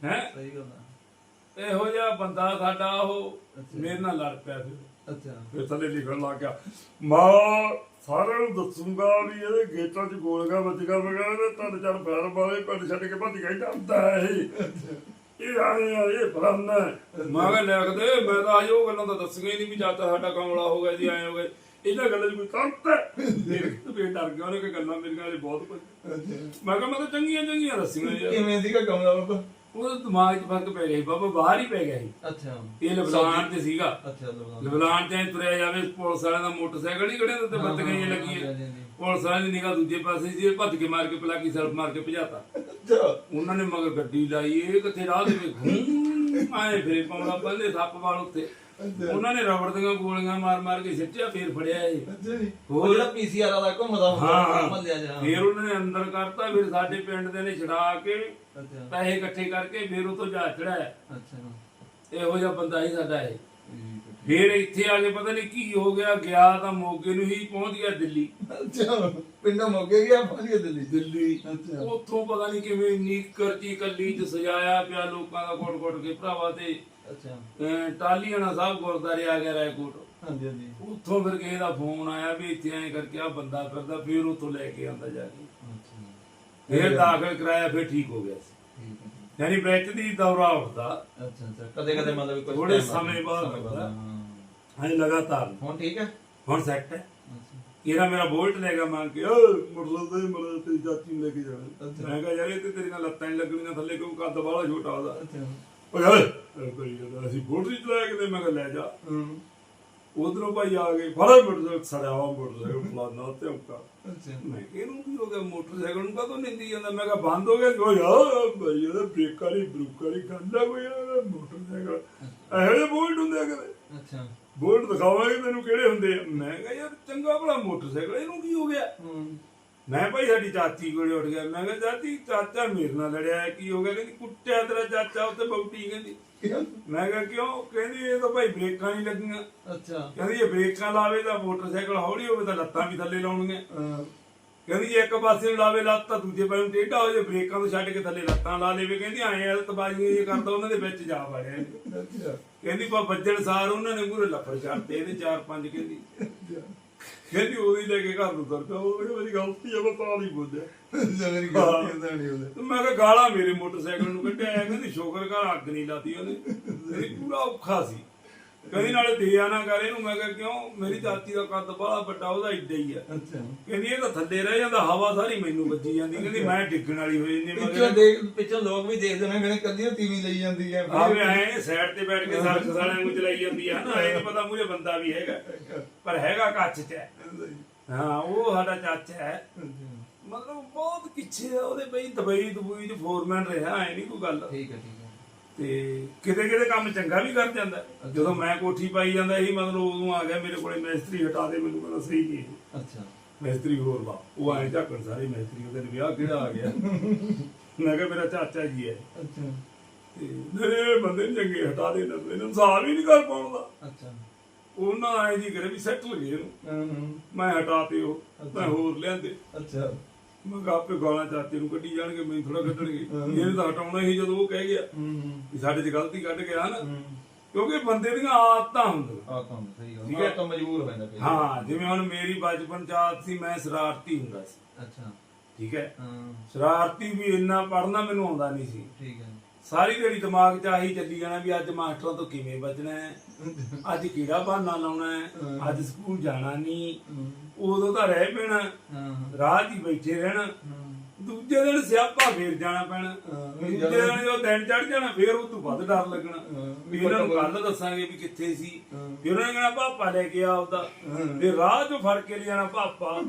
ਹੈਂ? ਸਹੀ ਗੱਲ ਆ। ਇਹੋ ਜਿਹਾ ਬੰਦਾ ਸਾਡਾ ਉਹ ਮੇਰੇ ਨਾਲ ਲੜ ਪਿਆ ਫਿਰ। ਅੱਛਾ। ਫਿਰ ਥੱਲੇ ਲਿਖਣ ਲੱਗ ਗਿਆ ਮਾਂ ਸਾਰਿਆਂ ਨੂੰ ਦੱਸੂਗਾ ਵੀ ਇਹਦੇ ਗੇਟਾਂ 'ਚ ਗੋਲੀਆਂ ਵੱਜੀਆਂ ਵਗੈਰਾ ਤੇ ਤੁਹਾਡੇ ਚੱਲ ਫੈਰ ਵਾਲੇ ਪਿੰਡ ਛੱਡ ਕੇ ਭੱਜ ਗਏ ਜਾਂਦਾ ਇਹ। ਇਹ ਆਏ ਆ ਇਹ ਫਲਾਨਾ ਹੈ। ਮੈਂ ਕਿਹਾ ਲਿਖ ਦੇ ਮੈਂ ਤਾਂ ਉਹ ਗੱਲਾਂ ਤਾਂ ਦੱਸੀਆਂ ਹੀ ਨਹੀਂ ਵੀ ਜਦ ਸਾਡਾ ਕਮਲਾ ਹੋ ਗਿਆ ਜੀ ਆਏ ਹੋ ਗਏ ਇਹਨਾਂ ਗੱਲਾਂ 'ਚ ਕੋਈ ਕੰਤ ਹੈ? ਤੇ ਡਰ ਗਿਆ ਉਹਨੇ ਕਿ ਗੱਲਾਂ ਮੇਰੀਆਂ ਵਾਲੇ ਬਹੁਤ ਕੁਝ। ਮੈਂ ਕਿਹਾ ਮੈਂ ਤਾਂ ਚੰਗੀਆਂ ਚੰਗੀਆਂ ਦੱਸੀਆਂ ਯਾਰ ਕਿਵੇਂ ਸੀਗਾ ਕਮਲਾ ਬਾਬਾ? ਉਹਦੇ ਦਿਮਾਗ 'ਚ ਫ਼ਰਕ ਪੈ ਗਿਆ ਸੀ ਬਾਬਾ ਬਾਹਰ ਹੀ ਪੈ ਗਿਆ ਸੀ। ਅੱਛਾ। ਇਹ ਲਬਨਾਨ 'ਚ ਸੀਗਾ। ਅੱਛਾ ਲਬਨਾਨ 'ਚ ਐਂ ਤੁਰਿਆ ਜਾਵੇ ਪੁਲਿਸ ਵਾਲਿਆਂ ਦਾ ਮੋਟਰਸਾਈਕਲ ਹੀ ਖੜਿਆ ਤੇ ਬੱਤ ਗਈਆਂ ਲੱਗੀਆਂ। ਪੁਲਿਸ ਵਾਲਿਆਂ ਦੀ ਨਿਗਾਹ ਦੂਜੇ ਪਾਸੇ ਸੀ ਇਹ ਭੱਜ ਕੇ ਮਾਰ ਕੇ ਪਲਾਕੀ ਸਲਫ ਮਾਰ ਕੇ ਭਜਾਤਾ। ਅੱਛਾ। ਉਹਨਾਂ ਨੇ ਮਗਰ ਗੱਡੀ ਲਾਈ ਇਹ ਕਿੱਥੇ ਰਾਹ ਦੇ ਵਿੱਚ? ਘੂੰ ਆਏ ਫਿਰੇ ਪਾਉਂਦਾ ਬੰਦੇ ਸੱਪ ਵਾਲ ਉੱਤੇ ਉਹਨਾਂ ਨੇ ਰਬੜ ਦੀਆਂ ਗੋਲੀਆਂ ਮਾਰ ਮਾਰ ਕੇ ਸਿੱਟਿਆ ਫੇਰ ਫੜਿਆ ਇਹ। ਅੱਛਾ ਜੀ। ਹੋਰ? ਉਹ ਜਿਹੜਾ ਪੀਸੀਆਰ ਵਾਲਾ ਘੁੰਮਦਾ ਹੁੰਦਾ ਹਾਂ ਮੱਲਿਆ ਜਾ। ਫੇਰ ਉਹਨਾਂ ਨੇ ਅੰਦਰ ਕਰਤਾ ਫਿਰ ਸਾਡੇ ਪਿੰਡ ਦੇ ਨੇ ਛਡਾ ਕੇ ਅੱਛਾ। ਪੈਸੇ ਇਕੱਠੇ ਕਰਕੇ ਫੇਰ ਉਹ ਤੋਂ ਜਾ ਚੜਾਇਆ ਅੱਛਾ। ਇਹੋ ਜਿਹਾ ਬੰਦਾ ਹੀ ਸਾਡਾ ਇਹ। ਫੇਰ ਇੱਥੇ ਆ ਕੇ ਪਤਾ ਨਹੀਂ ਕੀ ਹੋ ਗਿਆ ਗਿਆ ਤਾਂ ਮੋਗੇ ਨੂੰ ਹੀ ਪਹੁੰਚ ਗਿਆ ਦਿੱਲੀ। ਅੱਛਾ ਪਿੰਡੋਂ ਮੋਗੇ ਗਿਆ ਪਹੁੰਚ ਗਿਆ ਦਿੱਲੀ? ਦਿੱਲੀ। ਅੱਛਾ। ਉੱਥੋਂ ਪਤਾ ਨਹੀਂ ਕਿਵੇਂ ਨੀਕਰ ਚ ਕੱਲੀ ਚ ਸਜਾਇਆ ਪਿਆ ਲੋਕਾਂ ਦਾ ਕੋਟ ਕੋਟ ਕੇ ਭਰਾਵਾ ਤੇ। ਅੱਛਾ। ਅਹ ਟਾਲੀਆਣਾ ਸਾਹਿਬ ਗੁਰਦਾਰੇ ਆ ਗਿਆ ਰਾਏਕੋਟ। ਹਾਂਜੀ ਹਾਂਜੀ। ਉੱਥੋਂ ਫਿਰ ਕਿਸੇ ਦਾ ਫੋਨ ਆਇਆ ਵੀ ਇੱਥੇ ਐਂ ਕਰਕੇ ਆ ਬੰਦਾ ਫਿਰਦਾ ਫਿਰ ਉੱਥੋਂ ਲੈ ਕੇ ਆਂਦਾ ਜਾ ਕੇ। ਫਿਰ ਦਾਖਲ ਕਰਾਇਆ ਫਿਰ ਠੀਕ ਹੋ ਗਿਆ ਸੀ। ਠੀਕ ਹੈ ਯਾਨੀ ਵਿੱਚ ਦੀ ਦੌਰਾ ਹੁੰਦਾ। ਅੱਛਾ ਅੱਛਾ। ਕਦੇ ਕਦੇ ਮਤਲਬ ਕੁਝ ਥੋੜੇ ਸਮੇਂ ਬਾਅਦ ਹੁੰਦਾ। ਹਾਂ। ਹਾਂ ਲਗਾਤਾਰ। ਹੁਣ ਠੀਕ ਹੈ? ਹੁਣ ਸੈੱਟ ਹੈ। ਇਹਦਾ ਮੇਰਾ ਬੋਲਟ ਲੈ ਗਿਆ ਮੰਗ ਕੇ ਓ ਮੋਟਰਸਾਈਕਲ ਤੇ ਮਰ ਤੇ ਚਾਚੀ ਨੂੰ ਲੈ ਕੇ ਜਾਣਾ। ਮੈਂ ਕਿਹਾ ਯਾਰ ਇਹ ਤੇ ਤੇਰੀਆਂ ਲੱਤਾਂ ਨਹੀਂ ਲੱਗਣੀਆਂ ਥੱਲੇ ਕਿਉਂ ਕੱਦ ਬਾਹਲਾ ਛੋਟਾ ਉਹਦਾ। ਓਏ ਓਏ ਕੋਈ ਅਸੀਂ ਬੋਟ ਨਹੀਂ ਚਲਾਇਆ ਕਿਤੇ ਮੈਂ ਕਿਹਾ ਲੈ ਜਾ। ਹੂੰ। ਉਧਰੋਂ ਭਾਈ ਆ ਗਏ ਫੜਾ ਮੋਟਰਸਾਈਕਲ ਸੜਿਆ ਵਾ ਮੋਟਰਸਾਈਕਲ ਔਕਾ ਅੱਛਾ। ਮੈਂ ਕਿਹਾ ਇਹਨੂੰ ਕੀ ਹੋ ਗਿਆ ਮੋਟਰਸਾਈਕਲ ਨੂੰ ਕਦੋਂ ਨਿੰਦੀ ਜਾਂਦਾ? ਮੈਂ ਕਿਹਾ ਬੰਦ ਹੋ ਗਿਆ। ਓ ਯਾਰ ਭਾਈ ਉਹਦਾ ਬ੍ਰੇਕਾਂ ਨਹੀਂ ਬਰੂਕਾਂ ਕੋਈ ਯਾਰ ਮੋਟਰਸਾਈਕਲ? ਇਹੋ ਜਿਹੇ ਬੋਲਟ ਹੁੰਦੇ ਆ ਕਦੇ? ਅੱਛਾ। ਬੋਲਟ ਦਿਖਾਵਾਂਗੇ ਤੈਨੂੰ ਕਿਹੜੇ ਹੁੰਦੇ ਆ। ਮੈਂ ਕਿਹਾ ਯਾਰ ਚੰਗਾ ਭਲਾ ਮੋਟਰਸਾਈਕਲ ਇਹਨੂੰ ਕੀ ਹੋ ਗਿਆ? ਮੈਂ ਭਾਈ ਸਾਡੀ ਚਾਚੀ ਕੋਲੇ ਉੱਠ ਗਿਆ। ਮੈਂ ਕਿਹਾ ਚਾਚੀ ਚਾਚਾ ਮੇਰੇ ਨਾਲ ਲੜਿਆ ਕੀ ਹੋ ਗਿਆ? ਕਹਿੰਦੀ ਕੁੱਟਿਆ ਤੇਰਾ ਚਾਚਾ ਉੱਤੇ ਬੌਟੀ ਕਹਿੰਦੀ। ਮੈਂ ਕਿਹਾ ਕਿਉਂ? ਕਹਿੰਦੀ ਇਹ ਤਾਂ ਭਾਈ ਬ੍ਰੇਕਾਂ ਨਹੀਂ ਲੱਗੀਆਂ। ਅੱਛਾ। ਕਹਿੰਦੀ ਇਹ ਬ੍ਰੇਕਾਂ ਲਾਵੇ ਤਾਂ ਮੋਟਰਸਾਈਕਲ ਹੌਲੀ ਹੋਵੇ ਤਾਂ ਲੱਤਾਂ ਵੀ ਥੱਲੇ ਲਾਉਣਗੀਆਂ ਕਹਿੰਦੀ ਜੇ ਇੱਕ ਪਾਸੇ ਨੂੰ ਲਾਵੇ ਲੱਤ ਤਾਂ ਦੂਜੇ ਪਾਸੇ ਨੂੰ ਟੇਢਾ ਹੋ ਜੇ ਬ੍ਰੇਕਾਂ ਤੋਂ ਛੱਡ ਕੇ ਥੱਲੇ ਲੱਤਾਂ ਲਾ ਲੇਵੇ। ਕਹਿੰਦੀ ਐਂ ਤਬਾਜ਼ੀਆਂ ਇਹ ਕਰਦਾ ਉਹਨਾਂ ਦੇ ਵਿੱਚ ਜਾ ਵੜਿਆ ਕਹਿੰਦੀ ਪਾ ਵੱਜਣ ਸਾਰ ਉਹਨਾਂ ਨੇ ਮੂਰੇ ਲੱਫੜ ਛੱਡਤੇ ਇਹਦੇ ਚਾਰ ਪੰਜ ਕਹਿੰਦੀ। ਕਹਿੰਦੀ ਉਹਦੀ ਲੈ ਕੇ ਘਰ ਨੂੰ ਤੁਰ ਪਿਆ। ਉਹ ਕਹਿੰਦੀ ਮੇਰੀ ਗਲਤੀ ਆ ਮੈਂ ਤਾਂ ਨਹੀਂ ਬੋਲਿਆ ਜਗਰੀ ਗੱਲ ਕਿਦਾਂ ਨਹੀਂ ਉਹਦੇ ਤੇ ਮੈਂ ਕਿਹਾ ਗਾਲਾਂ ਮੇਰੇ ਮੋਟਰਸਾਈਕਲ ਨੂੰ ਕੱਢਿਆ। ਕਹਿੰਦੀ ਸ਼ੁਕਰ ਕਰ ਅੱਗ ਨਹੀਂ ਲਾਤੀ ਉਹਨੇ। ਪੂਰਾ ਔਖਾ ਸੀ। ਕਹਿੰਦੀ ਨਾਲੇ ਦਿਆ ਨਾ ਕਰ ਇਹਨੂੰ ਮੈਂ ਕਿਹਾ ਕਿਉਂ? ਮੇਰੀ ਚਾਚੀ ਦਾ ਕੱਦ ਬੜਾ ਵੱਡਾ ਉਹਦਾ ਏਡਾ ਹੀ ਆ। ਅੱਛਾ। ਕਹਿੰਦੀ ਇਹ ਤਾਂ ਥੱਲੇ ਰਹਿ ਜਾਂਦਾ ਹਵਾ ਸਾਰੀ ਮੈਨੂੰ ਵੱਜੀ ਜਾਂਦੀ। ਕਹਿੰਦੀ ਮੈਂ ਡਿੱਗਣ ਵਾਲੀ ਹੋਈ ਨਹੀਂ ਪਿੱਛੋਂ ਮਗਰ ਦੇਖ ਪਿੱਛੋਂ ਲੋਕ ਵੀ ਦੇਖਦੇ ਨੇ ਕਹਿੰਦੇ ਕੱਲੀਆਂ ਟੀਵੀ ਲਈ ਜਾਂਦੀ ਹੈ ਆਵੇ ਐ ਸਾਈਡ ਤੇ ਬੈਠ ਕੇ ਸਰਕਸ ਵਾਲਿਆਂ ਨੂੰ ਚਲਾਈ ਜਾਂਦੀ ਆ। ਨਾ ਇਹ ਪਤਾ ਮੂਰੇ ਬੰਦਾ ਵੀ ਹੈਗਾ। ਪਰ ਹੈਗਾ ਕੱਚ ਚ ਹੈ। ਹਾਂ ਉਹ ਸਾਡਾ ਚਾਚਾ ਹੈ। ਮਤਲਬ ਬਹੁਤ ਪਿੱਛੇ ਆ ਉਹਦੇ ਬਈ ਦਬਈ ਦਬੂਈ ਚ ਫੋਰਮੈਨ ਰਿਹਾ ਐ ਨਹੀਂ ਕੋਈ ਗੱਲ। ਠੀਕ ਹੈ ਠੀਕ ਹੈ ਤੇ ਕਿਤੇ ਕਿਤੇ ਕੰਮ ਚੰਗਾ ਵੀ ਕਰ ਜਾਂਦਾ। ਜਦੋਂ ਮੈਂ ਕੋਠੀ ਪਾਈ ਜਾਂਦਾ ਇਹੀ ਮਤਲਬ ਉਦੋਂ ਆ ਗਿਆ ਮੇਰੇ ਕੋਲੇ ਮੈਸਤਰੀ ਹਟਾ ਦੇ ਮੈਨੂੰ ਕਹਿੰਦਾ ਸਹੀ ਨਹੀਂ। ਅੱਛਾ। ਮੈਸਤਰੀ ਹੋਰ ਵਾ ਉਹ ਆਏ ਝਾਕਣ ਸਾਰੇ ਮੈਸਤਰੀ ਉਹਦੇ ਵਿਆਹ ਕਿਹੜਾ ਆ ਗਿਆ? ਮੈਂ ਕਿਹਾ ਮੇਰਾ ਚਾਚਾ ਜੀ ਹੈ। ਅੱਛਾ। ਤੇ ਮੇਰੇ ਬੰਦੇ ਚੰਗੇ ਹਟਾ ਦੇ ਨਾ ਇਹਨਾਂ ਸਾਲ ਵੀ ਨਹੀਂ ਕਰ ਪਾਉਂਦਾ ਅੱਛਾ। ਉਹਨਾਂ ਆਏ ਜੀ ਕਰੇ ਵੀ ਸੈਟਲ ਗਏ ਮੈਂ ਹਟਾਤੇ ਉਹ ਮੈਂ ਹੋਰ ਲਿਆਂਦੇ। ਅੱਛਾ। ਮੈਂ ਆਪੇ ਗਾਲਾਂ ਚਾਚੇ ਨੂੰ ਕੱਢੀ ਜਾਣਗੇ ਮੈਨੂੰ ਥੋੜਾ ਕੱਢਣਗੇ। ਇਹਨੇ ਤਾਂ ਹਟਾਉਣਾ ਹੀ ਜਦੋਂ ਉਹ ਕਹਿ ਗਿਆ। ਵੀ ਸਾਡੇ 'ਚ ਗਲਤੀ ਕੱਢ ਗਿਆ ਨਾ। ਕਿਉਂਕਿ ਬੰਦੇ ਦੀਆਂ ਆਦਤਾਂ ਹੁੰਦੀਆਂ। ਆ ਕੰਮ ਸਹੀ ਗੱਲ। ਠੀਕ ਹੈ। ਤਾਂ ਮਜਬੂਰ ਹੋ ਜਾਂਦਾ। ਹਾਂ ਜਿਵੇਂ ਹੁਣ ਮੇਰੀ ਬਚਪਨ ਚ ਆਦਤ ਸੀ ਮੈਂ ਸ਼ਰਾਰਤੀ ਹੁੰਦਾ ਸੀ। ਅੱਛਾ। ਠੀਕ ਹਾਂ? ਸ਼ਰਾਰਤੀ ਵੀ ਇੰਨਾ ਪੜਨਾ ਮੈਨੂੰ ਆਉਂਦਾ ਨਹੀਂ ਸੀ। ਠੀਕ ਹੈ। ਸਾਰੀ ਦਿਹਾੜੀ ਦਿਮਾਗ 'ਚ ਆਹੀ ਚੱਲੀ ਜਾਣਾ ਵੀ ਅੱਜ ਮਾਸਟਰਾਂ ਤੋਂ ਕਿਵੇਂ ਬਚਣਾ ਹੈ? ਅੱਜ ਕਿਹੜਾ ਬਹਾਨਾ ਲਾਉਣਾ ਹੈ? ਅੱਜ ਸਕੂਲ ਜਾਣਾ ਨਹੀਂ। ਉਦੋਂ ਤਾਂ ਰਹਿ ਪੈਣਾ। ਰਾਹ 'ਚ ਹੀ ਬੈਠੇ ਰਹਿਣਾ। ਦੂਜੇ ਦਿਨ ਸਿਆਪਾ ਫੇਰ ਜਾਣਾ ਪੈਣਾ। ਦੂਜੇ ਦਿਨ ਜਦੋਂ ਦਿਨ ਚੜ ਜਾਣਾ ਫੇਰ ਉਹ ਤੋਂ ਵੱਧ ਡਰ ਲੱਗਣਾ। ਵੀ ਇਹਨਾਂ ਨੂੰ ਕੱਲ ਦੱਸਾਂਗੇ ਵੀ ਕਿੱਥੇ ਸੀ। ਫਿਰ ਉਹਨਾਂ ਨੇ ਕਹਿਣਾ ਪਾਪਾ ਲੈ ਕੇ ਆ ਆਪਦਾ ਫਿਰ ਰਾਹ 'ਚੋਂ ਫੜ ਕੇ ਲੈ ਜਾਣਾ ਪਾਪਾ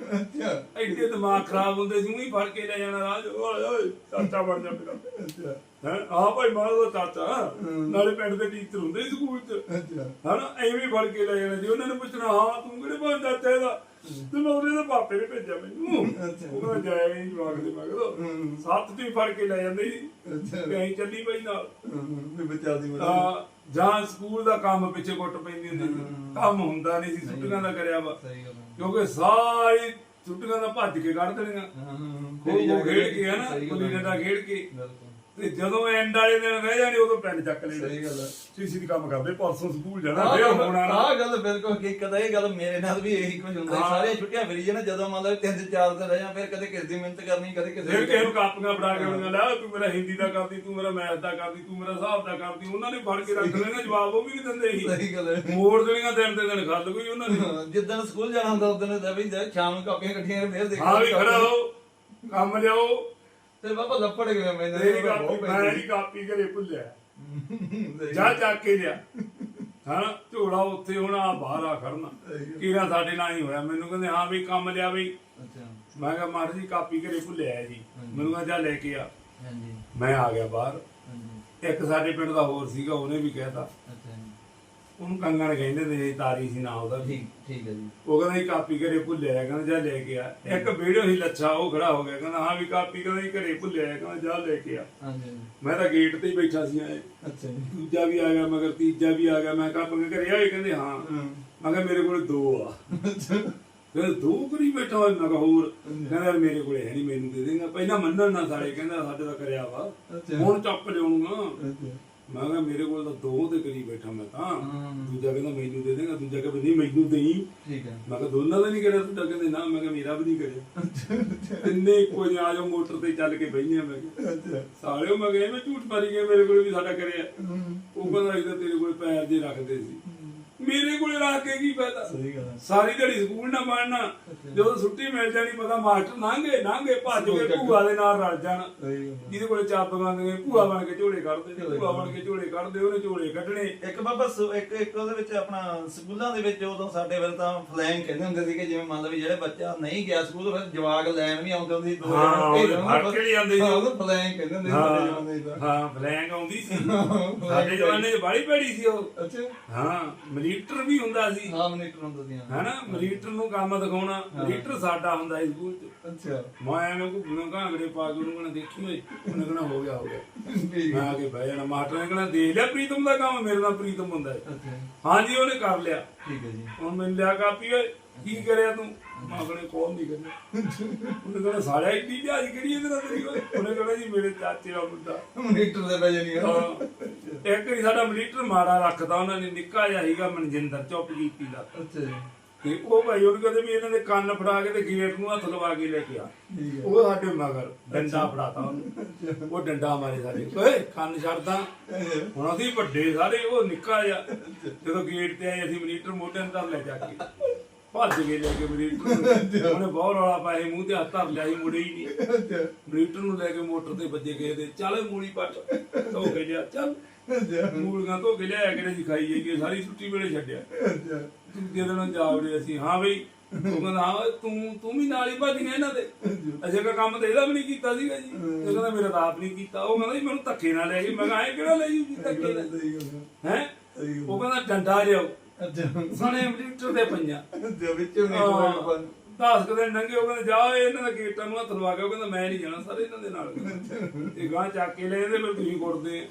ਐਡੇ ਦਿਮਾਗ ਖਰਾਬ ਹੁੰਦੇ ਸੀ ਉਹੀ ਫੜ ਕੇ ਲੈ ਜਾਣਾ ਰਾਜ ਓਏ ਓਏ ਚਾਚਾ ਬਣ ਜਾ ਮੇਰਾ। ਆ ਭਾਈ ਮਾਂ ਦਾ ਚਾਚਾ ਨਾਲੇ ਪਿੰਡ ਦੇ ਟੀਚਰ ਹੁੰਦੇ ਸੀ ਸਕੂਲ 'ਚ। ਹਨਾ? ਐਵੇਂ ਫੜ ਕੇ ਲੈ ਜਾਣਾ ਜੀ ਉਹਨਾਂ ਨੇ ਪੁੱਛਣਾ ਹਾਂ ਤੂੰ ਕਿਹੜੇ ਭਾਂ ਚਾਚਾ ਇਹਦਾ? ਤੇ ਮੈਂ ਉਹਦੇ ਦੇ ਪਾਪੇ ਨੇ ਭੇਜਿਆ ਮੈਨੂੰ। ਉਹ ਕਹਿੰਦਾ ਜਾਇਆ ਨਹੀਂ ਜਵਾਕ ਦੇ ਮਗਰ। ਸੱਤ ਤੇ ਫੜ ਕੇ ਲੈ ਜਾਂਦੇ ਸੀ। ਅਸੀਂ ਚੱਲੀ ਪਈ ਨਾਲ। ਵੀ ਬੱਚਾ ਦੀ ਤਾਂ ਜਾਂ ਸਕੂਲ ਦਾ ਕੰਮ ਪਿੱਛੇ ਕੁੱਟ ਪੈਂਦੀ ਹੁੰਦੀ ਸੀ। ਕੰਮ ਹੁੰਦਾ ਨਹੀਂ ਸੀ ਛੁੱਟੀਆਂ ਦਾ ਕਰਿਆ ਵਾ। ਕਿਉਂਕਿ ਸਾਰੀ ਛੁੱਟੀਆਂ ਦਾ ਭੱਜ ਕੇ ਕੱਢ ਦੇਣੀਆਂ। ਖੇਡ ਕੇ ਹਨਾ? ਗੁੱਲੀ ਡੰਡਾ ਖੇਡ ਕੇ। ਤੇ ਜਦੋਂ ਐਂਡ ਵਾਲੇ ਦਿਨ ਰਹਿ ਜਾਣੇ ਉਦੋਂ ਪੈਨ ਚੱਕ ਲੈਣੇ। ਸਹੀ ਗੱਲ ਹੈ ਸੀਸੀ ਦੀ ਕੰਮ ਕਰਦੇ ਪਰਸੋਂ ਸਕੂਲ ਜਾਣਾ ਫੇਰ ਹੋਣਾ ਨਾ ਆਹ ਗੱਲ ਬਿਲਕੁਲ ਹਕੀਕਤ ਹੈ ਇਹ ਗੱਲ ਮੇਰੇ ਨਾਲ ਵੀ ਇਹੀ ਕੁਝ ਹੁੰਦਾ ਸੀ। ਸਾਰੀਆਂ ਛੁੱਟੀਆਂ ਫਿਰੀ ਜਾਣਾ ਜਦੋਂ ਮੰਨ ਲਓ ਤਿੰਨ ਚਾਰ ਦਿਨ ਰਹਿ ਜਾ ਫਿਰ ਕਦੇ ਕਿਸ ਦੀ ਮਿਹਨਤ ਕਰਨੀ ਕਦੇ ਕਿਸੇ ਫਿਰ ਦੀ ਕਿਸੇ ਨੂੰ ਕਾਪੀਆਂ ਫੜਾ ਕੇ ਉਹਨਾਂ ਲੈ ਤੂੰ ਮੇਰਾ ਹਿੰਦੀ ਦਾ ਕਰਦੀ ਤੂੰ ਮੇਰਾ ਮੈਥ ਦਾ ਕਰਦੀ ਤੂੰ ਮੇਰਾ ਹਿਸਾਬ ਦਾ ਕਰਦੀ ਉਹਨਾਂ ਨੇ ਫੜ ਕੇ ਰੱਖ ਲੈਣਾ ਜਵਾਬ ਉਹ ਵੀ ਨਹੀਂ ਦਿੰਦੇ ਸੀ। ਸਹੀ ਗੱਲ ਹੈ ਮੋੜ ਦੇਣੀਆਂ ਦਿਨ ਤੇ ਦਿਨ ਖੱਲ ਕੋਈ ਉਹਨਾਂ ਨੇ ਹਾਂ, ਜਿੱਦਣ ਸਕੂਲ ਜਾਣਾ ਹੁੰਦਾ ਉਦੋਂ ਦਾ ਵੀ ਸ਼ਾਮ ਨੂੰ ਕਾਪੀਆਂ ਇਕੱਠੀਆਂ ਫੇਰ ਦੇਖ ਹਾਂ ਵੀ ਖੜਾ ਹੋ ਕੰਮ ਲਿਆਓ ਤੇ ਬਾਬਾ ਲੱਪੜ ਗਿਆ ਮੈਂ ਤੇਰੀ ਕਾਪੀ ਮੈਂ ਕਾਪੀ ਘਰੇ ਭੁੱਲਿਆ। ਜਾ ਚੱਕ ਕੇ ਲਿਆ। ਹਾਂ? ਝੋਲਾ ਉੱਥੇ ਹੁਣ ਬਾਹਰ ਆ ਖੜਨਾ। ਕੀਰਾ ਸਾਡੇ ਨਾਲ ਹੀ ਹੋਇਆ। ਮੈਨੂੰ ਕਹਿੰਦੇ ਹਾਂ ਵੀ ਕੰਮ ਲਿਆ ਬਈ। ਅੱਛਾ। ਮੈਂ ਕਿਹਾ ਮਾਰ ਜੀ ਕਾਪੀ ਘਰੇ ਭੁੱਲਿਆ ਜੀ। ਮੈਨੂੰ ਕਹਿੰਦਾ ਜਾ ਲੈ ਕੇ ਆ। ਮੈਂ ਆ ਗਿਆ ਬਾਹਰ। ਇੱਕ ਸਾਡੇ ਪਿੰਡ ਦਾ ਹੋਰ ਸੀਗਾ ਉਹਨੇ ਵੀ ਕਹਿਤਾ। ਜੀ। ਉਹਨੂੰ ਕੰਗਣ ਕਹਿੰਦੇ ਨੇ ਤਾਰੀ ਸੀ ਨਾ ਉਹਦਾ। ਠੀਕ ਠੀਕ ਹੈ ਜੀ। ਉਹ ਕਹਿੰਦਾ ਜੀ ਕਾਪੀ ਘਰੇ ਭੁੱਲਿਆ ਕਹਿੰਦਾ ਜਾ ਲੈ ਕੇ ਆ। ਇੱਕ ਵੀਡੀਓ ਹੀ ਲੱਛਾ ਉਹ ਖੜਾ ਹੋ ਗਿਆ ਕਹਿੰਦਾ ਹਾਂ ਵੀ ਕਾਪੀ ਕਹਿੰਦਾ ਜੀ ਘਰੇ ਭੁੱਲਿਆ ਕਹਿੰਦਾ ਜਾ ਲੈ ਕੇ ਆ। ਹਾਂਜੀ। ਮੈਂ ਤਾਂ ਗੇਟ ਤੇ ਹੀ ਬੈਠਾ ਸੀ ਆਏ ਅੱਛਾ ਜੀ। ਦੂਜਾ ਵੀ ਆ ਗਿਆ ਮਗਰ ਤੀਜਾ ਵੀ ਆ ਗਿਆ ਮੈਂ ਆਪਣੇ ਘਰੇ ਆਏ ਕਹਿੰਦੇ ਹਾਂ। ਮੈਂ ਕਿਹਾ ਮੇਰੇ ਕੋਲ ਦੋ ਆ। ਫਿਰ ਦੋ ਕਰੀ ਬੈਠਾ ਹੋਇਆ ਮੈਂ ਕਿਹਾ ਹੋਰ। ਕਹਿੰਦਾ ਮੇਰੇ ਕੋਲੇ ਹੈ ਨਹੀਂ ਮੈਨੂੰ ਦੇ ਦੇਗਾ। ਪਹਿਲਾਂ ਮੰਨਣ ਨਾ ਸਾਰੇ ਕਹਿੰਦਾ ਸਾਡੇ ਦਾ ਕਰਿਆ ਵਾ। ਹੁਣ ਚੱਪ ਲਿਆਉਣਾ ਅੱਛਾ। ਮੈਂ ਕਿਹਾ ਮੇਰੇ ਕੋਲ ਤਾਂ ਦੋ ਦੇ ਕਰੀ ਬੈਠਾ ਮੈਂ ਤਾਂ। ਦੂਜਾ ਕਹਿੰਦਾ ਮੈਨੂੰ ਦੇ ਦੇਗਾ ਦੂਜਾ ਕਹਿੰਦਾ ਨਹੀਂ ਮੈਨੂੰ ਦੇਈ ਠੀਕ ਹੈ। ਮੈਂ ਕਿਹਾ ਦੋਨਾਂ ਦਾ ਨਹੀਂ ਕਰਿਆ ਤੂੰ ਕਹਿੰਦੇ ਨਾ ਮੈਂ ਕਿਹਾ ਮੇਰਾ ਵੀ ਨਹੀਂ ਕਰਿਆ। ਇੰਨੇ ਇੱਕੋ ਜਿਹਾ ਆ ਜਾਓ ਮੋਟਰ ਤੇ ਚੱਲ ਕੇ ਬੈਠੇ ਆ ਮੈਂ ਕਿਹਾ। ਸਾਲਿਓ ਮੈਂ ਕਿਹਾ ਮੈਂ ਝੂਠ ਮਾਰੀ ਗਿਆ ਮੇਰੇ ਕੋਲ ਵੀ ਸਾਡਾ ਕਰਿਆ। ਉਹ ਕਹਿੰਦਾ ਇਹਦਾ ਤੇਰੇ ਕੋਲ ਪੈਰ ਜੇ ਰੱਖਦੇ ਸੀ। ਮੇਰੇ ਕੋਲੇ ਰੱਖ ਕੇ ਕੀ ਫਾਇਦਾ? ਸਹੀ ਗੱਲ ਸਾਰੀ ਦਿਹਾੜੀ ਸਕੂਲ ਨਾ ਪੜਨਾ ਜਦੋਂ ਛੁੱਟੀ ਮਿਲ ਜਾਣੀ ਪਤਾ ਮਾਸਟਰ ਲੰਘੇ ਲੰਘੇ ਭੱਜ ਕੇ ਭੂਆ ਦੇ ਨਾਲ ਰਲ ਜਾਣ। ਜਿਹਦੇ ਕੋਲੇ ਚਾਬੀਆਂ ਨੇ ਭੂਆ ਬਣ ਕੇ ਝੋਲੇ ਕੱਢਦੇ ਭੂਆ ਬਣ ਕੇ ਝੋਲੇ ਕੱਢਦੇ ਉਹਨੇ ਝੋਲੇ ਕੱਢਣੇ। ਇੱਕ ਬਾਬਾ ਇੱਕ ਇੱਕ ਉਹਦੇ ਵਿੱਚ ਆਪਣਾ ਸਕੂਲਾਂ ਦੇ ਵਿੱਚ ਉਦੋਂ ਸਾਡੇ ਵੇਲੇ ਤਾਂ ਫਲੈਂਗ ਕਹਿੰਦੇ ਹੁੰਦੇ ਸੀ ਕਿ ਜਿਵੇਂ ਮੰਨ ਲਓ ਵੀ ਜਿਹੜੇ ਬੱਚਾ ਨਹੀਂ ਗਿਆ ਸਕੂਲ ਫਿਰ ਜਵਾਕ ਲੈਣ ਵੀ ਆਉਂਦੇ ਹੁੰਦੇ ਸੀ ਦੋ ਜਣੇ ਫੜ ਕੇ ਲਈ ਜਾਂਦੇ ਸੀ। ਹਾਂ, ਉਹਨੂੰ ਫਲੈਂਗ ਕਹਿੰਦੇ ਹੁੰਦੇ ਸੀ ਸਾਡੇ ਜ਼ਮਾਨੇ ਹਾਂ ਚ ਹਾਂ ਫਲੈਂਗ ਆਉਂਦੀ ਸੀ। ਸਾਡੇ ਜਵਾਨੇ 'ਚ ਬਾੜੀ ਭੈੜੀ ਸੀ ਉਹ। ਅੱਛਾ। ਹਾਂ ਮਨੀਟਰ ਵੀ ਹੁੰਦਾ ਸੀ। ਹਾਂ ਮਨੀਟਰ ਹੁੰਦਾ ਸੀ ਹਾਂ। ਹੈਨਾ? ਮਨੀਟਰ ਨੂੰ ਕੰਮ ਦਿਖਾਉਣਾ ਮਨੀਟਰ ਸਾਡਾ ਹੁੰਦਾ ਸੀ ਸਕੂਲ 'ਚ। ਅੱਛਾ। ਮੈਂ ਐਵੇਂ ਕੋ ਗੁਣਾ ਘਾਂਗੜੇ ਪਾ ਕੇ ਉਹਨੂੰ ਕਹਣਾ ਦੇਖੀ ਓਏ ਉਹਨੇ ਕਹਣਾ ਹੋ ਗਿਆ ਹੋ ਗਿਆ। ਮੈਂ ਆ ਕੇ ਬਹਿ ਜਾਣਾ। ਮਾਸਟਰ ਨੇ ਕਹਣਾ ਦੇਖ ਲਿਆ ਪ੍ਰੀਤਮ ਦਾ ਕੰਮ ਮੇਰੇ ਨਾਲ ਪ੍ਰੀਤਮ ਹੁੰਦਾ ਹੈ। ਅੱਛਾ। ਹਾਂਜੀ ਉਹਨੇ ਕਰ ਲਿਆ। ਠੀਕ ਹੈ ਜੀ। ਹੁਣ ਮੈਨੂੰ ਲਿਆ ਕਾਪੀ ਓਏ ਕੀ ਕਰਿਆ ਤੂੰ? ਆਪਣੇ ਕੋਲ ਨਹੀਂ ਕਰਿਆ ਉਹਨੇ ਕਹਣਾ ਸਾਲਿਆ ਇੱਡੀ ਜਹਾਜ਼ ਕਿਹੜੀ ਇਹਦੇ ਨਾਲ ਤੇਰੀ ਉਹਨੇ ਕਹਣਾ ਜੀ ਮੇਰੇ ਚਾਚੇ ਦਾ ਮੁੰਡਾ। ਮਨੀਟਰ ਦੇ ਪੈ ਜਾਣੀ ਹਾਂ। ਇੱਕ ਵਾਰੀ ਸਾਡਾ ਮਨੀਟਰ ਮਾੜਾ ਰੱਖਦਾ ਉਹਨਾਂ ਨੇ ਨਿੱਕਾ ਜਿਹਾ ਸੀਗਾ ਮਨਜਿੰਦਰ ਚੁੱਪ ਕੀਤੀ ਦਾ। ਅੱਛਾ ਤੇ ਉਹ ਭਾਈ ਉਹਨੂੰ ਕਹਿੰਦੇ ਵੀ ਇਹਨਾਂ ਦੇ ਕੰਨ ਫੜਾ ਕੇ ਤੇ ਗੇਟ ਨੂੰ ਹੱਥ ਲਵਾ ਕੇ ਲੈ ਕੇ ਆ। ਹੈ ਉਹ ਸਾਡੇ ਮਗਰ ਡੰਡਾ ਫੜਾਤਾ ਉਹਨੂੰ। ਉਹ ਡੰਡਾ ਮਾਰੇ ਸਾਡੇ। ਓਏ ਕੰਨ ਛੱਡਦਾ। ਹੁਣ ਅਸੀਂ ਵੱਡੇ ਸਾਰੇ ਉਹ ਨਿੱਕਾ ਜਿਹਾ। ਜਦੋਂ ਗੇਟ ਤੇ ਆਏ ਅਸੀਂ ਮਨੀਟਰ ਮੋਢੇ ਅੰਦਰ ਲੈ ਜਾ ਕੇ। ਭੱਜ ਗਏ ਲੈ ਕੇ ਮਨੀਟਰ ਨੂੰ। ਉਹਨੇ ਬਹੁਤ ਰੌਲਾ ਪਾਇਆ ਮੂੰਹ ਤੇ ਹੱਥ ਧਰ ਲਿਆ ਸੀ ਮੁੜੇ ਹੀ ਨਹੀਂ। ਅੱਛਾ। ਮਨੀਟਰ ਨੂੰ ਲੈ ਕੇ ਮੋਟਰ ਤੇ ਵੱਜੇ ਗਏ ਤੇ ਚੱਲ ਮੂਲੀ ਪੱਟ ਧੋ ਕੇ ਲਿਆ ਚੱਲ ਮੂਲੀਆਂ ਧੋ ਕੇ ਲਿਆਇਆ ਕਿਹੜੇ ਜੀ ਖਾਈ ਜਾਈਏ ਸਾਰੀ ਛੁੱਟੀ ਵੇਲੇ ਛੱਡਿਆ। ਦੂਜੇ ਦਿਨ ਜਾਵੜੇ ਅਸੀਂ ਹਾਂ ਬਈ ਉਹ ਕਹਿੰਦਾ ਹਾਂ ਤੂੰ ਤੂੰ ਵੀ ਨਾਲ ਹੀ ਭੱਜ ਗਿਆ ਇਹਨਾਂ ਦੇ। ਅਜੇ ਕਾ ਕੰਮ ਤੇ ਇਹਦਾ ਵੀ ਨਹੀਂ ਕੀਤਾ ਸੀਗਾ ਜੀ। ਇਹ ਕਹਿੰਦਾ ਮੇਰਾ ਤਾਂ ਆਪ ਨਹੀਂ ਕੀਤਾ। ਉਹ ਕਹਿੰਦਾ ਜੀ ਮੈਨੂੰ ਧੱਕੇ ਨਾਲ ਲੈ ਗਈ ਮੈਂ ਕਿਹਾ ਐ ਕਿਹੜਾ ਲੈ ਜੂ ਜੀ ਧੱਕੇ ਨਾਲ? ਹੈ। ਉਹ ਕਹਿੰਦਾ ਡੰਡਾ ਅੱਛਾ ਸਣੇ ਮੀਟਰ ਦੇ ਪੰਜਾ ਅੱਛਾ ਵਿੱਚੋਂ ਮਨੀਟਰ ਬਣ ਦਸ ਕੁ ਦਿਨ ਲੰਘੇ ਉਹ ਕਹਿੰਦੇ ਜਾ ਇਹ ਇਹਨਾਂ ਦਾ ਗੇਟਾਂ ਨੂੰ ਹੱਥ ਲਵਾ ਕੇ ਉਹ ਕਹਿੰਦਾ ਮੈਂ ਨਹੀਂ ਜਾਣਾ ਸਾਰੇ ਇਹਨਾਂ ਦੇ ਨਾਲ। ਤੇ ਗਾਂ ਚੱਕ ਕੇ ਲੈ ਜਾਂਦੇ ਫਿਰ ਤੁਸੀਂ ਕੁੱਟਦੇ।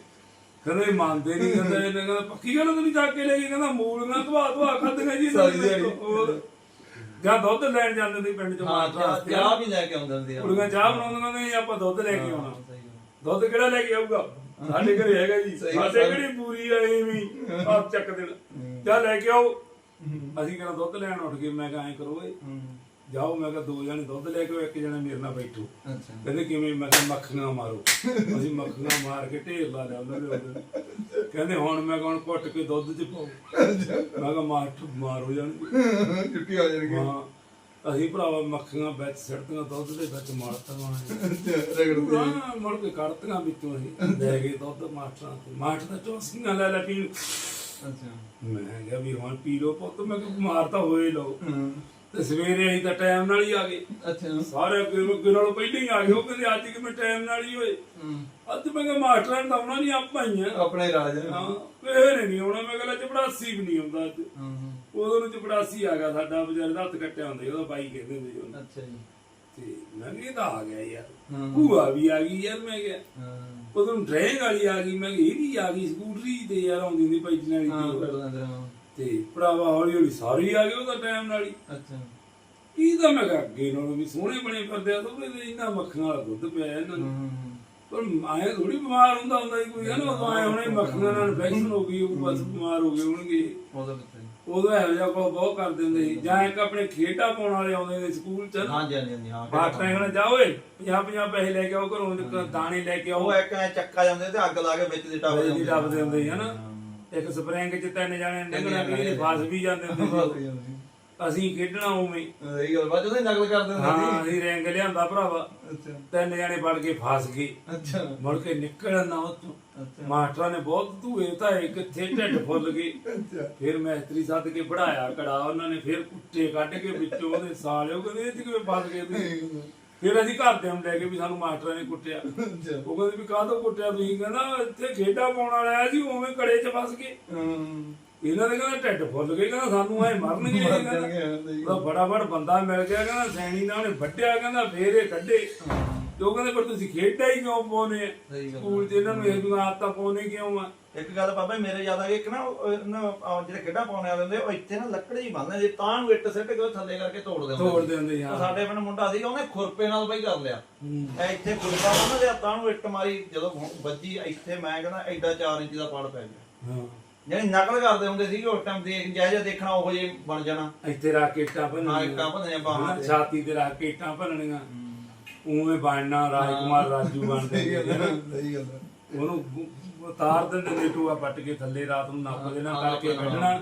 ਕਹਿੰਦੇ ਇਹ ਮੰਨਦੇ ਨਹੀਂ ਕਹਿੰਦਾ ਇਹਨਾਂ ਕਹਿੰਦਾ ਪੱਕੀ ਗੱਲ ਤੁਸੀਂ ਚੱਕ ਕੇ ਲੈ ਗਏ ਕਹਿੰਦਾ ਮੂਲੀਆਂ ਧਵਾ ਧਵਾ ਖਾਧੀਆਂ ਜੀ ਇਹਨਾਂ ਸਾਰੀ ਨੇ। ਦਿਹਾੜੀ। ਹੋਰ। ਜਾਂ ਦੁੱਧ ਲੈਣ ਜਾਂਦੇ ਸੀ ਪਿੰਡ ਚ ਹਾਂ ਚਾਹ ਵਾਸਤੇ। ਚਾਹ ਵੀ ਲੈ ਕੇ ਆਉਂਦੇ ਹੁੰਦੇ ਆ। ਕੁੜੀਆਂ ਚਾਹ ਬਣਾਉਂਦੀਆਂ ਨੇ ਆਪਾਂ ਦੁੱਧ ਲੈ ਕੇ ਆਉਣਾ। ਸਹੀ ਗੱਲ। ਦੁੱਧ ਕਿਹੜਾ ਲੈ ਕੇ ਆਊਗਾ? ਸਾਡੇ ਘਰੇ ਹੈਗਾ ਜੀ। ਸਹੀ ਸਾਡੇ ਗੱਲ। ਕਿਹੜੀ ਪੂਰੀ ਆਈ ਵੀ। ਆਪ ਚੱਕ ਦੇਣਾ। ਚੱਲ ਲੈ ਕੇ ਆਓ। ਅਸੀਂ ਕਹਿੰਦਾ ਦੁੱਧ ਲੈਣ ਉੱਠ ਗਏ। ਮੈਂ ਕਿਹਾ ਐਂ ਕਰੋ ਹੂੰ। ਜਾਓ। ਮੈਂ ਕਿਹਾ ਦੋ ਜਣੇ ਦੁੱਧ ਲੈ ਕੇ ਆਓ, ਇੱਕ ਜਣਾ ਮੇਰੇ ਨਾਲ ਬੈਠੋ। ਅੱਛਾ। ਕਹਿੰਦੇ ਕਿਵੇਂ? ਮੈਂ ਕਿਹਾ ਮੱਖੀਆਂ ਮਾਰੋ। ਅਸੀਂ ਮੱਖੀਆਂ ਮਾਰ ਕੇ ਢੇਰ ਲਾ ਲਿਆ ਉਹਨਾਂ ਦੇ ਉਹਦੇ ਕਹਿੰਦੇ ਹੁਣ ਮੈਂ ਕਹਣ ਕੁੱਟ ਕੇ ਦੁੱਧ ਚ ਪਾਉ ਮੈਂ ਕਿਹਾ ਮਾਰ ਮਾਰੋ ਜਾਣਗੇ ਛੁੱਟੀ ਆ ਜਾਣਗੀ। ਹਾਂ। ਅਸੀਂ ਭਰਾਵਾ ਮੱਖੀਆਂ ਵਿੱਚ ਸਿੱਟਦੀਆਂ ਦੁੱਧ ਦੇ ਵਿੱਚ ਅੱਛਾ ਰਗੜਦੀ ਹਾਂ ਮੁੜ ਕੇ ਕੱਢਤੀਆਂ ਵਿੱਚੋਂ ਅਸੀਂ। ਲੈ ਗਏ ਦੁੱਧ ਮਾਸਟਰਾਂ ਤੋਂ। ਮਾਸਟਰ ਦਾ ਚੌਸੀਆਂ ਲੈ ਲੈ ਪੀਣ ਅੱਛਾ। ਮੈਂ ਕਿਹਾ ਵੀ ਹੁਣ ਪੀ ਲੋ ਪੁੱਤ ਮੈਂ ਕਿਹਾ ਮਾਰ ਤਾਂ ਹੋਏ ਲੋ ਹੂੰ। ਤੇ ਸਵੇਰੇ ਅਸੀਂ ਤਾਂ ਟਾਈਮ ਨਾਲ ਹੀ ਆ ਗਏ। ਅੱਛਾ। ਸਾਰੇ ਅੱਗੇ ਅੱਗੇ ਨਾਲੋਂ ਪਹਿਲਾਂ ਹੀ ਆ ਗਏ ਉਹ ਕਹਿੰਦੇ ਅੱਜ ਕਿਵੇਂ ਟਾਈਮ ਨਾਲ ਹੀ ਹੋਏ। ਅੱਜ ਮੈਂ ਕਿਹਾ ਮਾਸਟਰਾਂ ਨੇ ਤਾਂ ਆਉਣਾ ਨਹੀਂ ਆਪਾਂ ਹੀ ਆ। ਆਪਣੇ ਰਾਜ ਹਾਂ ਫੇਰ ਨਹੀਂ ਆਉਣਾ ਮੈਂ ਕਹਿੰਦਾ ਚਪੜਾਸੀ ਵੀ ਨਹੀਂ ਹੁੰਦਾ ਅੱਜ। ਉਦੋਂ ਨੂੰ ਚਪੜਾਸੀ ਆ ਗਿਆ ਸਾਡਾ ਵਿਚਾਰੇ ਦਾ ਹੱਥ ਕੱਟਿਆ ਹੁੰਦਾ ਉਹਦਾ ਬਾਈ ਕਹਿੰਦੇ ਹੁੰਦੇ ਉਹਨੂੰ। ਅੱਛਾ ਜੀ। ਤੇ ਮੈਂ ਕਿਹਾ ਇਹ ਤਾਂ ਆ ਗਿਆ ਯਾਰ। ਭੂਆ ਵੀ ਆ ਗਈ ਯਾਰ ਮੈਂ ਕਿਹਾ। ਹਾਂ। ਉਦੋਂ ਡਰੇਗ ਵਾਲੀ ਆ ਗਈ ਮੈਂ ਕਿਹਾ ਇਹ ਵੀ ਆ ਗਈ ਸਕੂਟਰੀ ਤੇ ਯਾਰ ਆਉਂਦੀ ਹੁੰਦੀ ਪੈਜਣ ਵਾਲੀ ਹਾਂ ਤੇ ਉਹ। ਭਰਾਵਾ ਹੌਲੀ ਹੌਲੀ ਸਾਰੇ ਆ ਗਏ ਉਹਦਾ ਟਾਈਮ ਨਾਲ ਹੀ। ਅੱਛਾ। ਕੀ ਤਾਂ ਮੈਂ ਕਿਹਾ ਅੱਗੇ ਨਾਲੋਂ ਵੀ ਸੋਹਣੇ ਬਣੇ ਫਿਰਦੇ ਆ ਤਾਂ ਉਹਦੇ ਇੰਨਾ ਮੱਖਣ ਵਾਲਾ ਦੁੱਧ ਪਿਆ ਇਹਨਾਂ ਨੂੰ। ਹੂੰ ਪਰ ਆਏ ਥੋੜੀ ਬਿਮਾਰ ਹੁੰਦਾ ਹੁੰਦਾ ਸੀ ਕੋਈ ਹੈ ਨਾ ਉਦੋਂ ਆਏ ਹੁਣੇ ਮੱਖਣਾਂ ਨਾਲ ਇਨਫੈਕਸ਼ਨ ਹੋ ਗਈ ਉਹ ਬਸ ਬਿਮਾਰ ਹੋ ਗਏ ਹੋਣਗੇ। ਉਹਦੇ ਵਿੱਚ ਉਦੋਂ ਇਹੋ ਜਿਹਾ ਕੋ ਬਹੁਤ ਕਰਦੇ ਹੁੰਦੇ ਸੀ। ਜਾਂ ਇੱਕ ਆਪਣੇ ਖੇਡਾਂ ਪਾਉਣ ਵਾਲੇ ਆਉਂਦੇ ਨੇ ਸਕੂਲ ਚ। ਹਾਂਜੀ ਹਾਂਜੀ ਹਾਂਜੀ ਹਾਂ ਮਾਸਟਰ ਕਹਿੰਦਾ ਜਾ ਓਏ 50 50 ਪੈਸੇ ਲੈ ਕੇ ਆਓ ਘਰੋਂ ਦਾਣੇ ਲੈ ਕੇ ਆਓ। ਉਹ ਇੱਕ ਐ ਚੱਕਾ ਜਾਂਦੇ ਤੇ ਅੱਗ ਲਾ ਕੇ ਵਿੱਚ ਦੀ ਟੱਪ ਜੀ ਲੱਭਦੇ ਹੁੰਦੇ ਸੀ। ਹਨਾ? ਇੱਕ ਸਪਰਿੰਗ ਚ ਤਿੰਨ ਜਾਣੇ ਨਿਕਲਣਾ ਵੀ ਫਸ ਵੀ ਜਾਂਦੇ ਹੁੰਦੇ ਸੀ। ਅਸੀਂ ਖੇਡਣਾ ਉਵੇਂ ਸਹੀ ਗੱਲ ਬਾਅਦ ਉਹਦੀ ਨਕਲ ਕਰਦੇ ਹੁੰਦੇ ਹਾਂ ਅਸੀਂ ਰੈਂਕ ਲਿਆਂਦਾ ਭਰਾਵਾ। ਸੀ ਅੱਛਾ। ਤਿੰਨ ਜਾਣੇ ਵੜ ਕੇ ਫਸ ਗਏ। ਅੱਛਾ। ਮੁੜ ਕੇ ਨਿਕਲਣ ਨਾ ਉੱਥੋਂ। ਅੱਛਾ। ਮਾਸਟਰਾਂ ਨੇ ਬਹੁਤ ਧੂਏ ਧਾਏ ਕਿੱਥੇ ਢਿੱਡ ਫੁੱਲ ਗਏ। ਅੱਛਾ। ਫਿਰ ਮੈਸਤਰੀ ਸੱਦ ਕੇ ਪੜਾਇਆ ਕੜਾ ਉਹਨਾਂ ਨੇ ਫਿਰ ਕੁੱਟੇ ਕੱਢ ਕੇ ਵਿੱਚੋਂ ਉਹਦੇ ਸਾਲਿਓ ਕਹਿੰਦੇ ਇਹ 'ਚ ਕਿਵੇਂ ਫਸ ਗਏ ਤੁਸੀਂ? ਫਿਰ ਅਸੀਂ ਘਰ ਦੇ ਨੂੰ ਲੈ ਕੇ ਵੀ ਸਾਨੂੰ ਮਾਸਟਰਾਂ ਨੇ ਕੁੱਟਿਆ। ਅੱਛਾ। ਉਹ ਕਹਿੰਦੇ ਵੀ ਕਾਹਤੋਂ ਕੁੱਟਿਆ ਤੁਸੀਂ? ਕਹਿੰਦਾ ਇੱਥੇ ਖੇਡਾਂ ਪਾਉਣ ਵਾਲਾ ਆਇਆ ਸੀ ਉਵੇਂ ਕੜੇ 'ਚ ਫਸ ਗਏ। ਹੂੰ। ਇਹਨਾਂ ਦੇ ਕਹਿੰਦਾ ਢਿੱਡ ਫੁੱਲ ਗਏ ਕਹਿੰਦਾ ਸਾਨੂੰ ਐ ਮਰਨਗੇ ਇਹ ਕਹਿੰਦਾ। ਉਹਦਾ ਫਟਾਫਟ ਬੰਦਾ ਮਿਲ ਗਿਆ ਕਹਿੰਦਾ ਸੈਣੀ ਨਾਲ ਉਹਨੇ ਵੱਢਿਆ ਕਹਿੰਦਾ ਫੇਰ ਇਹ ਕੱਢੇ। ਤੇ ਉਹ ਕਹਿੰਦੇ ਪਰ ਤੁਸੀਂ ਖੇਡਾਂ ਹੀ ਕਿਉਂ ਪਾਉਨੇ ਆ ਸਕੂਲ 'ਚ ਇਹਨਾਂ ਨੂੰ ਇਹ ਜਿਹੀਆਂ ਆਦਤਾਂ ਪਾਉਨੇ ਕਿਉਂ ਆ? ਇੱਕ ਗੱਲ ਬਾਬਾ ਮੇਰੇ ਯਾਦ ਆ ਗਈ ਇੱਕ ਨਾ ਉਹ ਇਹਨਾਂ, ਜਿਹੜੇ ਖੇਡਾਂ ਪਾਉਣੇ ਵਾਲੇ ਹੁੰਦੇ ਉਹ ਇੱਥੇ ਨਾ ਲੱਕੜੀ ਹੀ ਬੰਨਦੇ ਜੇ ਤਾਂ ਨੂੰ ਇੱਟ ਸਿੱਟ ਕੇ ਉਹ ਥੱਲੇ ਕਰਕੇ ਤੋੜਦੇ ਹੁੰਦੇ ਸੀ, ਹਾਂ। ਉਹ ਸਾਡੇ ਪਿੰਡ ਮੁੰਡਾ ਸੀ ਉਹਨੇ ਖੁਰਪੇ ਨਾਲ ਬਈ ਕਰ ਲਿਆ। ਐ ਇੱਥੇ ਖੁਰਪਾ ਉਹਨਾਂ ਦੇ ਹੱਥਾਂ ਨੂੰ ਇੱਟ ਮਾਰੀ ਜਦੋਂ ਵੱਜੀ ਇੱਥੇ ਮੈਂ ਕਹਿੰਦਾ ਐਡਾ 4 ਇੰਚ ਦਾ ਪੜ ਪੈ ਗਿਆ। ਹਾਂ। ਯਾਨੀ ਨਕਲ ਕਰਦੇ ਹੁੰਦੇ ਸੀ ਉਸ ਟਾਈਮ ਦੇਖ ਜਿਹਾ ਜਿਹਾ ਦੇਖਣਾ ਉਹ ਜੇ ਬਣ ਜਾਣਾ। ਇੱਥੇ ਰੱਖ ਕੇ ਇੱਟਾਂ ਹਾਂ ਭੰਨਣੀਆਂ ਇੱਟਾਂ ਭੰਨਣੀਆਂ ਬਾਹਾਂ ਹਾਂ, ਤੇ। ਛਾਤੀ ਤੇ ਰੱਖ ਕੇ ਇੱਟਾਂ ਭੰਨਣੀਆਂ ਉਵੇਂ ਬਣਨਾ ਰਾਜਕੁਮਾਰ ਰਾਜੂ ਬਣਦੇ ਸੀ। ਸਹੀ ਗੱਲ ਉਹਨੂੰ ਗੁ- ਉਤਾਰ ਦਿੰਦੇ ਨੇ ਟੂਆ ਪੱਟ ਕੇ ਥੱਲੇ ਰਾਤ ਨੂੰ ਨੱਪ ਦੇਣਾ ਕਰਕੇ ਕੱਢਣਾ।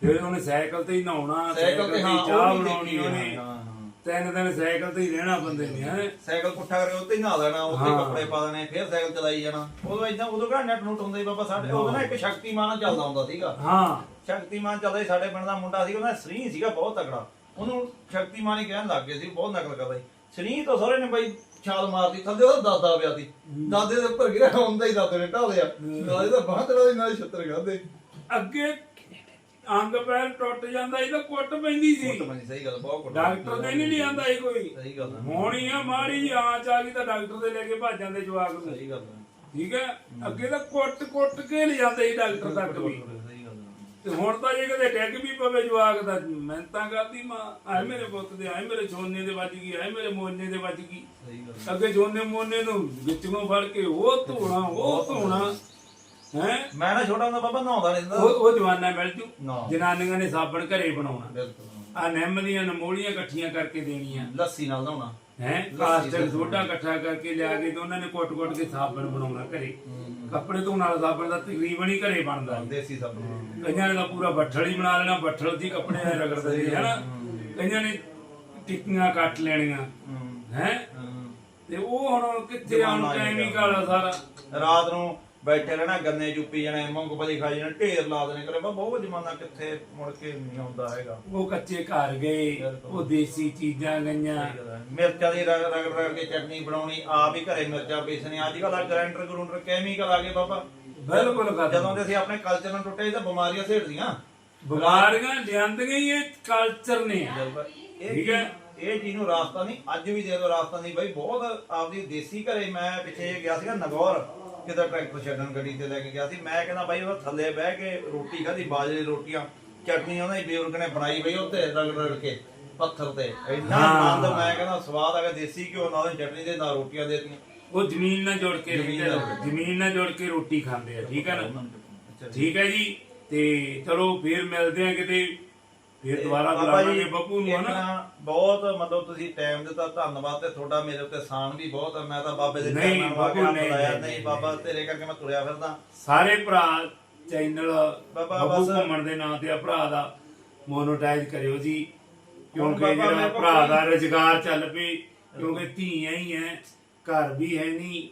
ਫਿਰ ਉਹਨੇ ਸਾਈਕਲ ਤੇ ਹੀ ਨਹਾਉਣਾ ਸਾਈਕਲ ਤੇ ਹਾਂ ਹੀ ਚਾਹ ਬਣਾਉਣੀ ਉਹਨੇ। ਹਾਂ ਹਾਂ। ਤਿੰਨ ਦਿਨ ਸਾਈਕਲ ਤੇ ਹੀ ਰਹਿਣਾ ਬੰਦੇ ਨੇ ਹੈ। ਸਾਈਕਲ ਪੁੱਠਾ ਕਰਕੇ ਉੱਤੇ ਹੀ ਨਹਾ ਲੈਣਾ ਉੱਤੇ ਹਾਂ। ਕੱਪੜੇ ਪਾ ਦੇਣੇ ਫਿਰ ਸਾਈਕਲ ਚਲਾਈ ਜਾਣਾ। ਉਦੋਂ ਇਦਾਂ ਉਦੋਂ ਕਿਹੜਾ ਨੈਟ ਹੁੰਦਾ ਸੀ ਬਾਬਾ ਸਾਡੇ ਉਦੋਂ ਨਾ ਇੱਕ ਸ਼ਕਤੀਮਾਨ ਚੱਲਦਾ ਹੁੰਦਾ ਸੀਗਾ। ਹਾਂ। ਸ਼ਕਤੀਮਾਨ ਚੱਲਦਾ ਸੀ ਸਾਡੇ ਪਿੰਡ ਦਾ ਮੁੰਡਾ ਸੀ ਉਹਦਾ ਸ੍ਰੀ ਸੀਗਾ ਬਹੁਤ ਤਕੜਾ। ਉਹਨੂੰ ਸ਼ਕਤੀਮਾਨ ਹੀ ਕਹਿਣ ਲੱਗ ਗਏ ਸੀ ਬਹੁਤ ਨਕਲ ਕਰਦਾ ਸੀ। ਸ੍ਰੀ ਤੋਂ ਸਹੁਰੇ ਨੇ ਬਾਈ ਛਾਲ ਮਾਰਦੀ ਥੱਲੇ ਉਹਦਾ ਦਾਦਾ ਪਿਆ ਸੀ। ਦਾਦੇ ਦੇ ਉੱਪਰ ਗਿਰਿਆ ਹੁੰਦਾ ਹੀ ਦਾਦੇ ਨੇ ਢਾਲਿਆ ਨਾਲੇ ਤਾਂ ਬਾਹ ਤੜਾ ਨਾਲ ਛੱਤਰ ਖਾਦੇ ਅੱਗੇ ਅੰਗ ਪੈਰ ਟੁੱਟ ਜਾਂਦਾ ਇਹਦਾ ਕੁੱਟ ਪੈਂਦੀ ਸੀ। ਸਹੀ ਗੱਲ ਬਹੁਤ ਕੁੱਟ ਡਾਕਟਰ ਦੇ ਨਹੀਂ ਲਿਆਂਦਾ ਸੀ ਕੋਈ। ਸਹੀ ਗੱਲ ਹੋਣੀ ਆ ਮਾੜੀ ਜਿਹੀ ਆਂਚ ਆ ਗਈ ਤਾਂ ਡਾਕਟਰ ਦੇ ਲੈ ਕੇ ਭੱਜ ਜਾਂਦੇ ਜਵਾਕ ਨੂੰ। ਸਹੀ ਗੱਲ ਠੀਕ ਹੈ? ਅੱਗੇ ਤਾਂ ਕੁੱਟ ਕੁੱਟ ਕੇ ਲੈ ਜਾਂਦੇ ਸੀ ਡਾਕਟਰ ਤੱਕ ਵੀ। ਤੇ ਹੁਣ ਤਾਂ ਜੇ ਕਦੇ ਡੈਗ ਵੀ ਪਵੇ ਜਵਾਕ ਦਾ ਮਿਹਨਤਾਂ ਕਰਦੀ ਮਾਂ ਆਏ ਮੇਰੇ ਪੁੱਤ ਦੇ ਆਏ ਮੇਰੇ ਸੋਨੇ ਦੇ ਵੱਜ ਗਈ ਆਏ ਮੇਰੇ ਮੋਨੇ ਦੇ ਵੱਜ ਗਈ। ਗੱਲ ਅੱਗੇ ਸੋਨੇ ਮੋਨੇ ਨੂੰ ਵਿੱਚੋਂ ਫੜ ਕੇ ਉਹ ਧੋਣਾ ਉਹ ਧੋਣਾ। ਹੈ? ਮੈਂ ਨਾ ਛੋਟਾ ਹੁੰਦਾ ਬਾਬਾ ਨਹਾਉਂਦਾ ਨਹੀਂ ਉਹ ਉਹ ਜਵਾਨਾ ਮਿਲ ਜੂ। ਨਾ। ਜਨਾਨੀਆਂ ਨੇ ਸਾਬਣ ਘਰੇ ਬਣਾਉਣਾ। ਬਿਲਕੁਲ। ਆ ਨਿੰਮ ਦੀਆਂ ਨਮੋਲੀਆਂ ਇਕੱਠੀਆਂ ਕਰਕੇ ਦੇਣੀਆਂ। ਲੱਸੀ ਨਾਲ ਨਹਾਉਣਾ। ਹੈ? ਕਾਸਟਿਕ ਸੋਡਾ ਇਕੱਠਾ ਕਰਕੇ ਲਿਆ ਕੇ ਤੇ ਉਹਨਾਂ ਨੇ ਕੁੱਟ-ਕੁੱਟ ਕੇ ਸਾਬਣ ਬਣਾਉਣਾ ਘਰੇ। ਕੱਪੜੇ ਧੋਣ ਵਾਲਾ ਸਾਬਣ ਦਾ ਤਕਰੀਬਨ ਹੀ ਘਰੇ ਬਣਦਾ ਦੇਸੀ ਸਾਬਣ ਕਈਆਂ ਨੇ ਤਾਂ ਪੂਰਾ ਬੱਠਲ ਹੀ ਬਣਾ ਲੈਣਾ ਬੱਠਲ ਦੀ ਕੱਪੜੇ ਐ ਰਗੜਦੇ ਸੀ ਹੈਨਾ? ਕਈਆਂ ਨੇ ਟਿੱਕੀਆਂ ਕੱਟ ਲੈਣੀਆਂ। ਹੈ। ਤੇ ਉਹ ਹੁਣ ਕਿੱਥੇ ਆਉਣ ਕੈਮੀਕਲ ਆ ਸਾਰਾ। ਰਾਤ ਨੂੰ ਬੈਠੇ ਰਹਿਣਾ ਗੰਨੇ ਚੁੱਪੀ ਜਾਣੇ ਮੂੰਗਫਲੀ ਖਾਈ ਜਾਣੇ ਢੇਰ ਲਾ ਦੇਣੇ। ਕਰੇ ਬਾ ਬਹੁਤ ਜ਼ਮਾਨਾ ਕਿੱਥੇ ਮੁੜ ਕੇ ਨਹੀਂ ਆਉਂਦਾ ਹੈਗਾ। ਉਹ ਕੱਚੇ ਘਰ ਗਏ ਉਹ ਦੇਸੀ ਚੀਜ਼ਾਂ ਗਈਆਂ। ਮਿਰਚਾਂ ਦੀ ਰਗ ਰਗ ਰਗ ਕੇ ਚਟਨੀ ਬਣਾਉਣੀ ਆਪ ਹੀ ਘਰੇ ਮਿਰਚਾਂ ਪੀਸਣੀ ਅੱਜ ਕੱਲ੍ਹ ਗ੍ਰਾਈਂਡਰ ਗਰੂੰਡਰ ਕੈਮੀਕਲ ਆ ਗਏ ਬਾਬਾ। ਬਿਲਕੁਲ ਕਰ ਜਦੋਂ ਦੇ ਅਸੀਂ ਆਪਣੇ ਕਲਚਰ ਨੂੰ ਟੁੱਟੇ ਤਾਂ ਬਿਮਾਰੀਆਂ ਛੇੜਦੀਆਂ ਬਿਮਾਰੀਆਂ ਲਿਆਂਦੀਆਂ ਹੀ ਇਹ ਕਲਚਰ ਨੇ। ਠੀਕ ਹੈ। ਇਹ ਚੀਜ਼ ਨੂੰ ਰਾਸਤਾ ਨਹੀਂ ਅੱਜ ਵੀ ਦੇ ਦੋ ਰਾਸਤਾ ਨਹੀਂ ਬਾਈ ਬਹੁਤ ਆਪਦੀ ਦੇਸੀ ਘਰੇ ਮੈਂ ਪਿੱਛੇ ਗਿਆ ਸੀਗਾ ਨਗੌਰ। ਕਿਤੇ ਟਰੈਕਟਰ ਛੱਡਣ ਗੱਡੀ ਤੇ ਲੈ ਕੇ ਗਿਆ ਸੀ। ਮੈਂ ਕਹਿੰਦਾ ਬਾਈ ਉਹ ਥੱਲੇ ਬਹਿ ਕੇ ਰੋਟੀ ਖਾਧੀ ਬਾਜਰੇ ਦੀ ਰੋਟੀਆਂ ਚਟਨੀ ਉਹਨਾਂ ਦੀ ਬਜ਼ੁਰਗ ਨੇ ਬਣਾਈ ਬਈ ਉੱਤੇ ਰਗੜ ਰਗੜ ਕੇ ਪੱਥਰ ਤੇ। ਇੰਨਾ। ਆਨੰਦ ਮੈਂ ਕਹਿੰਦਾ ਸਵਾਦ ਆ ਗਿਆ ਦੇਸੀ ਘਿਓ ਨਾਲ ਚਟਨੀ ਦੇ ਨਾਲ ਰੋਟੀਆਂ ਦੇਤੀਆਂ। ਉਹ ਜ਼ਮੀਨ ਨਾਲ ਜੁੜ ਕੇ ਜ਼ਮੀਨ ਰਹਿੰਦੇ ਨਾਲ। ਆ ਜ਼ਮੀਨ ਨਾਲ ਜੁੜ ਕੇ ਰੋਟੀ ਖਾਂਦੇ ਆ। ਠੀਕ ਹੈ ਨਾ? ਠੀਕ ਹੈ ਜੀ। ਤੇ ਚਲੋ ਫੇਰ ਮਿਲਦੇ ਆ ਕਿਤੇ। ਫੇਰ ਦੁਬਾਰਾ ਬਾਬਾ ਬੁਲਾਵਾਂਗੇ ਬੱਬੂ ਨੂੰ ਹਨਾ? ਬਹੁਤ ਮਤਲਬ ਤੁਸੀਂ ਟਾਈਮ ਦਿੱਤਾ ਧੰਨਵਾਦ ਤੇ ਤੁਹਾਡਾ ਮੇਰੇ ਉੱਤੇ ਸਾਨ ਵੀ ਬਹੁਤ ਹੈ ਮੈਂ ਤਾਂ ਬਾਬੇ ਦੇ ਨਹੀਂ, ਚਰਨਾਂ ਬਾਬੂ, ਨਹੀਂ, ਲਾਇਆ। ਨਹੀਂ, ਨਹੀਂ ਬਾਬਾ ਤੇਰੇ ਕਰਕੇ ਮੈਂ ਤੁਰਿਆ ਫਿਰਦਾ। ਸਾਰੇ ਭਰਾ ਚੈਨਲ ਬਾਬਾ ਬੱਬੂ ਬਸ- ਘੁੰਮਣ ਦੇ ਨਾਂ ਤੇ ਆ ਭਰਾ ਦਾ ਮੋਨੋਟਾਈਜ਼ ਕਰਿਓ ਜੀ। ਕਿਉਂਕਿ ਬਾਬਾ ਜਿਹੜਾ ਮੇਰੇ ਕੋਲ ਭਰਾ ਦਾ ਰੁਜ਼ਗਾਰ ਚੱਲ ਪਈ ਕਿਉਂਕਿ ਧੀਆਂ ਹੀ ਐ ਘਰ ਵੀ ਹੈ ਨਹੀਂ।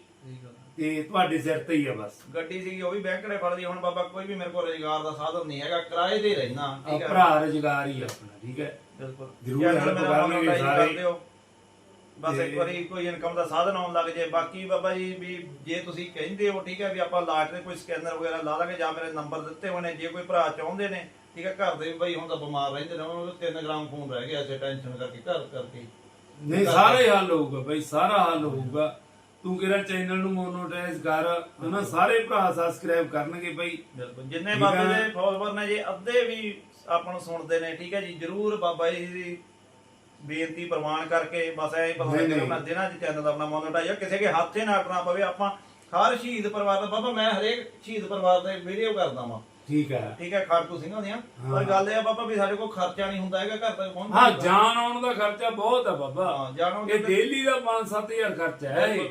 ਤੇ ਤੁਹਾਡੇ ਸਿਰ ਤੇ ਹੀ ਆ ਬਸ। ਗੱਡੀ ਸੀਗੀ ਉਹ ਵੀ ਬੈਂਕ ਨੇ ਫੜ ਲਈ ਹੁਣ ਬਾਬਾ ਕੋਈ ਵੀ ਮੇਰੇ ਕੋਲ ਰੁਜ਼ਗਾਰ ਦਾ ਸਾਧਨ ਨਹੀਂ ਹੈਗਾ ਕਿਰਾਏ ਤੇ ਹੀ ਰਹਿਣਾ ਠੀਕ ਹੈ। ਭਰਾ ਰੁਜ਼ਗਾਰ ਹੀ ਆ ਆਪਣਾ ਠੀਕ ਹੈ। ਬਿਲਕੁਲ। ਜ਼ਰੂਰ ਚੈਨਲ help ਮੇਰਾ ਕਰਨਗੇ ਸਾਰੇ। ਕਰ ਦਿਓ। ਬਸ ਤੇ- ਇੱਕ ਵਾਰੀ ਕੋਈ ਇਨਕਮ ਦਾ ਸਾਧਨ ਆਉਣ ਲੱਗ ਜੇ ਬਾਕੀ ਬਾਬਾ ਜੀ ਵੀ ਜੇ ਤੁਸੀਂ ਕਹਿੰਦੇ ਹੋ ਠੀਕ ਹੈ ਵੀ ਆਪਾਂ ਲਾਟ ਤੇ ਕੋਈ ਸਕੈਨਰ ਵਗੈਰਾ ਲਾ ਦਾਂਗੇ ਜਾਂ ਮੇਰੇ ਨੰਬਰ ਦਿੱਤੇ ਨੇ ਜੇ ਕੋਈ ਭਰਾ ਚਾਹੁੰਦੇ ਨੇ ਠੀਕ ਹੈ ਘਰ ਦੇ ਵੀ ਬਈ ਹੁਣ ਤਾਂ ਬਿਮਾਰ ਰਹਿੰਦੇ ਨੇ ਉਹਨਾਂ ਨੂੰ 3 ਗ੍ਰਾਮ ਖੂਨ ਰਹਿ ਗਿਆ ਐਸੇ ਟੈਨਸ਼ਨ ਕਰਕੇ ਘਰ ਕਰਕੇ। ਨਹੀਂ ਸਾਰਾ ਹੱਲ ਹੋਊਗਾ ਬਈ ਸਾਰਾ ਹੱਲ ਹੋਊਗਾ। ਤੂੰ ਕਿਹੜਾ ਚੈਨਲ ਨੂੰ ਮੋਨੋਟਾਈਜ਼ ਕਰ ਹਨਾ ਸਾਰੇ ਭਰਾ ਸਬਸਕ੍ਰਾਈਬ ਕਰਨਗੇ ਬਈ ਬਿਲਕੁਲ ਜਿੰਨੇ ਠੀਕ ਬਾਬੇ। ਦੇ ਫੋਲੋਵਰ ਨੇ ਜੇ ਅੱਧੇ ਵੀ ਆਪਾਂ ਨੂੰ ਸੁਣਦੇ ਨੇ ਠੀਕ ਹੈ ਜੀ ਜਰੂਰ ਬਾਬਾ ਜੀ ਦੀ ਬੇਨਤੀ ਪ੍ਰਵਾਨ ਕਰਕੇ ਬਸ ਐਂ ਨਹੀਂ, ਨਹੀਂ। ਦਿਨਾਂ ਚ ਚੈਨਲ ਆਪਣਾ ਮੋਨੋਟਾਈਜ਼ ਕਿਸੇ ਕੇ ਹੱਥੇ ਨਾ ਅਟਣਾ ਪਵੇ ਆਪਾਂ ਹਰ ਸ਼ਹੀਦ ਪਰਿਵਾਰ ਦਾ ਬਾਬਾ ਮੈਂ ਹਰੇਕ ਸ਼ਹੀਦ ਪਰਿਵਾਰ ਦੇ ਵੀਡੀਓ ਕਰਦਾ ਵਾਂ ਠੀਕ ਹੈ। ਠੀਕ ਹੈ ਖਾਟੂ ਸਿੰਘਾਂ ਦੀਆਂ। ਪਰ ਗੱਲ ਇਹ ਆ ਬਾਬਾ ਵੀ ਸਾਡੇ ਕੋਲ ਖਰਚਾ ਨਹੀਂ ਹੁੰਦਾ ਹੈਗਾ ਘਰ ਤੱਕ ਪਹੁੰਚ ਹਾਂ ਜਾਨ ਆਉਣ ਦਾ ਖਰਚਾ ਬਹੁਤ ਆ ਬਾਬਾ। ਹਾਂ ਜਾਣੋ ਇਹ ਡੇਲੀ ਦਾ 5-7000 ਖਰਚਾ ਹੈ ਇਹ।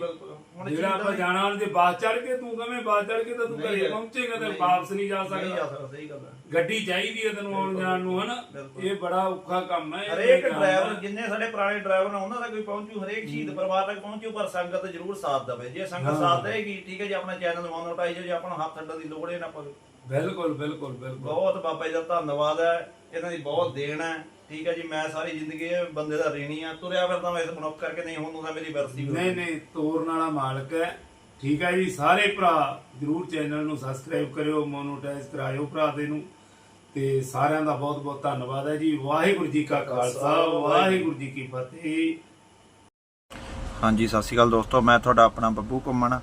ਹੁਣ ਜਿਹੜਾ ਆਪਾਂ ਜਾਣਾ ਵਾਲੇ ਤੇ ਬਾਸ ਚੜ ਕੇ ਤੂੰ ਕਵੇਂ ਬਾਸ ਚੜ ਕੇ ਤਾਂ ਤੂੰ ਘਰੇ। ਪਹੁੰਚੇਗਾ ਤੇ। ਵਾਪਸ ਨਹੀਂ ਜਾ ਨਹੀਂ ਜਾ ਸਕਦਾ। ਸਕਦਾ ਸਹੀ ਗੱਲ ਹੈ ਗੱਡੀ ਚਾਹੀਦੀ ਹੈ ਤੈਨੂੰ ਆਉਣ ਜਾਣ ਨੂੰ ਹਨਾ? ਬਿਲਕੁਲ। ਇਹ ਬੜਾ ਔਖਾ ਕੰਮ ਹੈ ਇਹ ਹਰੇਕ ਕੰਮ ਡਰਾਈਵਰ। ਜਿੰਨੇ ਸਾਡੇ ਪੁਰਾਣੇ ਡਰਾਈਵਰ ਨੇ ਉਹਨਾਂ ਦਾ ਕੋਈ ਪਹੁੰਚੂ ਹਰੇਕ ਸ਼ਹੀਦ ਪਰਿਵਾਰ ਤੱਕ ਪਹੁੰਚੂ ਪਰ ਸੰਗਤ ਜ਼ਰੂਰ ਸਾਥ ਦੇਵੇ। ਜੇ ਸੰਗਤ ਸਾਥ ਦੇਗੀ ਠੀਕ ਹੈ ਜੀ ਆਪਣਾ ਚੈਨਲ ਮੋਨੋਟਾਈਜ਼ ਜੇ ਆਪਾਂ ਨੂੰ ਹੱਥ ਅੱਡਣ ਦੀ ਲੋੜ ਹੀ ਨਾ ਪਵੇ। ਬਿਲਕੁਲ ਬਿਲਕੁਲ ਬਿਲਕੁਲ। ਬਹੁਤ ਬਾਬਾ ਜੀ ਦਾ ਧੰਨਵਾਦ ਹੈ। ਇਹਨਾਂ ਦੀ ਬਹੁਤ ਦੇਣ ਹੈ। ਠੀਕ ਹੈ ਜੀ ਮੈਂ ਸਾਰੀ ਜ਼ਿੰਦਗੀ ਇਹ ਬੰਦੇ ਦਾ ਰੀਣੀ ਆ ਤੁਰਿਆ ਫਿਰਦਾ ਮੈਂ ਇਸ ਮਨੁੱਖ ਕਰਕੇ ਨਹੀਂ ਹੁਣ ਮੇਰੀ ਵਰਸੀ ਨਹੀਂ ਨਹੀਂ ਤੋਰਨ ਵਾਲਾ ਮਾਲਕ ਹੈ। ਠੀਕ ਹੈ ਜੀ ਸਾਰੇ ਭਰਾ ਜਰੂਰ ਚੈਨਲ ਨੂੰ ਸਬਸਕ੍ਰਾਈਬ ਕਰਿਓ ਮੋਨੋਟਾਈਜ਼ ਕਰਾਇਓ ਭਰਾ ਦੇ ਨੂੰ। ਤੇ ਸਾਰਿਆਂ ਦਾ ਬਹੁਤ ਬਹੁਤ ਧੰਨਵਾਦ ਹੈ ਜੀ। ਵਾਹਿਗੁਰੂ ਜੀ ਕਾ ਖਾਲਸਾ ਵਾਹਿਗੁਰੂ ਜੀ ਕੀ ਫਤਿਹ। ਹਾਂਜੀ ਸਤਿ ਸ਼੍ਰੀ ਅਕਾਲ ਦੋਸਤੋ। ਮੈਂ ਤੁਹਾਡਾ ਆਪਣਾ ਬੱਬੂ ਘੁੰਮਣ।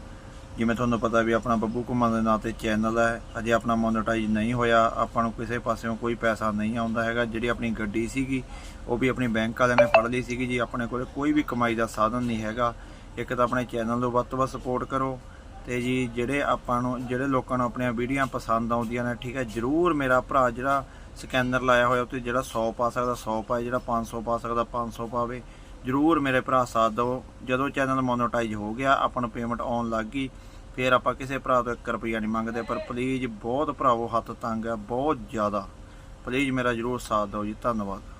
ਜਿਵੇਂ ਤੁਹਾਨੂੰ ਪਤਾ ਵੀ ਆਪਣਾ ਬੱਬੂ ਘੁੰਮਣ ਦੇ ਨਾਂ ਤੇ ਚੈਨਲ ਹੈ ਅਜੇ ਆਪਣਾ ਮੋਨੇਟਾਈਜ਼ ਨਹੀਂ ਹੋਇਆ, ਆਪਾਂ ਨੂੰ ਕਿਸੇ ਪਾਸਿਓਂ ਕੋਈ ਪੈਸਾ ਨਹੀਂ ਆਉਂਦਾ ਹੈਗਾ, ਜਿਹੜੀ ਆਪਣੀ ਗੱਡੀ ਸੀਗੀ, ਉਹ ਵੀ ਆਪਣੀ ਬੈਂਕ ਵਾਲਿਆਂ ਨੇ ਫੜ ਲਈ ਸੀਗੀ ਜੀ, ਆਪਣੇ ਕੋਲੇ ਕੋਈ ਵੀ ਕਮਾਈ ਦਾ ਸਾਧਨ ਨਹੀਂ ਹੈਗਾ। ਇੱਕ ਤਾਂ ਆਪਣੇ ਚੈਨਲ ਨੂੰ ਵੱਧ ਤੋਂ ਵੱਧ ਸਪੋਰਟ ਕਰੋ ਤੇ ਜੀ ਜਿਹੜੇ ਆਪਾਂ ਨੂੰ, ਜਿਹੜੇ ਲੋਕਾਂ ਨੂੰ ਆਪਣੀਆਂ ਵੀਡੀਓਆਂ ਪਸੰਦ ਆਉਂਦੀਆਂ ਨੇ, ਠੀਕ ਹੈ, ਜਰੂਰ ਮੇਰਾ ਭਰਾ ਜਿਹੜਾ ਸਕੈਨਰ ਲਾਇਆ ਹੋਇਆ ਉੱਤੇ ਜਿਹੜਾ 100 ਪਾ ਸਕਦਾ 100 ਪਾਏ ਜਿਹੜਾ 500 ਪਾ ਸਕਦਾ 500 ਪਾਵੇ ਜਰੂਰ ਮੇਰੇ ਭਰਾ ਸਾਥ ਦਿਓ। ਜਦੋਂ ਚੈਨਲ ਮੋਨੋਟਾਈਜ਼ ਹੋ ਗਿਆ ਆਪਾਂ ਨੂੰ ਪੇਮੈਂਟ ਆਉਣ ਲੱਗ ਗਈ, ਫਿਰ ਆਪਾਂ ਕਿਸੇ ਭਰਾ ਤੋਂ 1 ਰੁਪਿਆ ਨਹੀਂ ਮੰਗਦੇ, ਪਰ ਪਲੀਜ਼ ਬਹੁਤ ਭਰਾਵੋ ਹੱਥ ਤੰਗ ਹੈ ਬਹੁਤ ਜ਼ਿਆਦਾ। ਪਲੀਜ਼ ਮੇਰਾ ਜਰੂਰ ਸਾਥ ਦਿਓ ਜੀ, ਧੰਨਵਾਦ।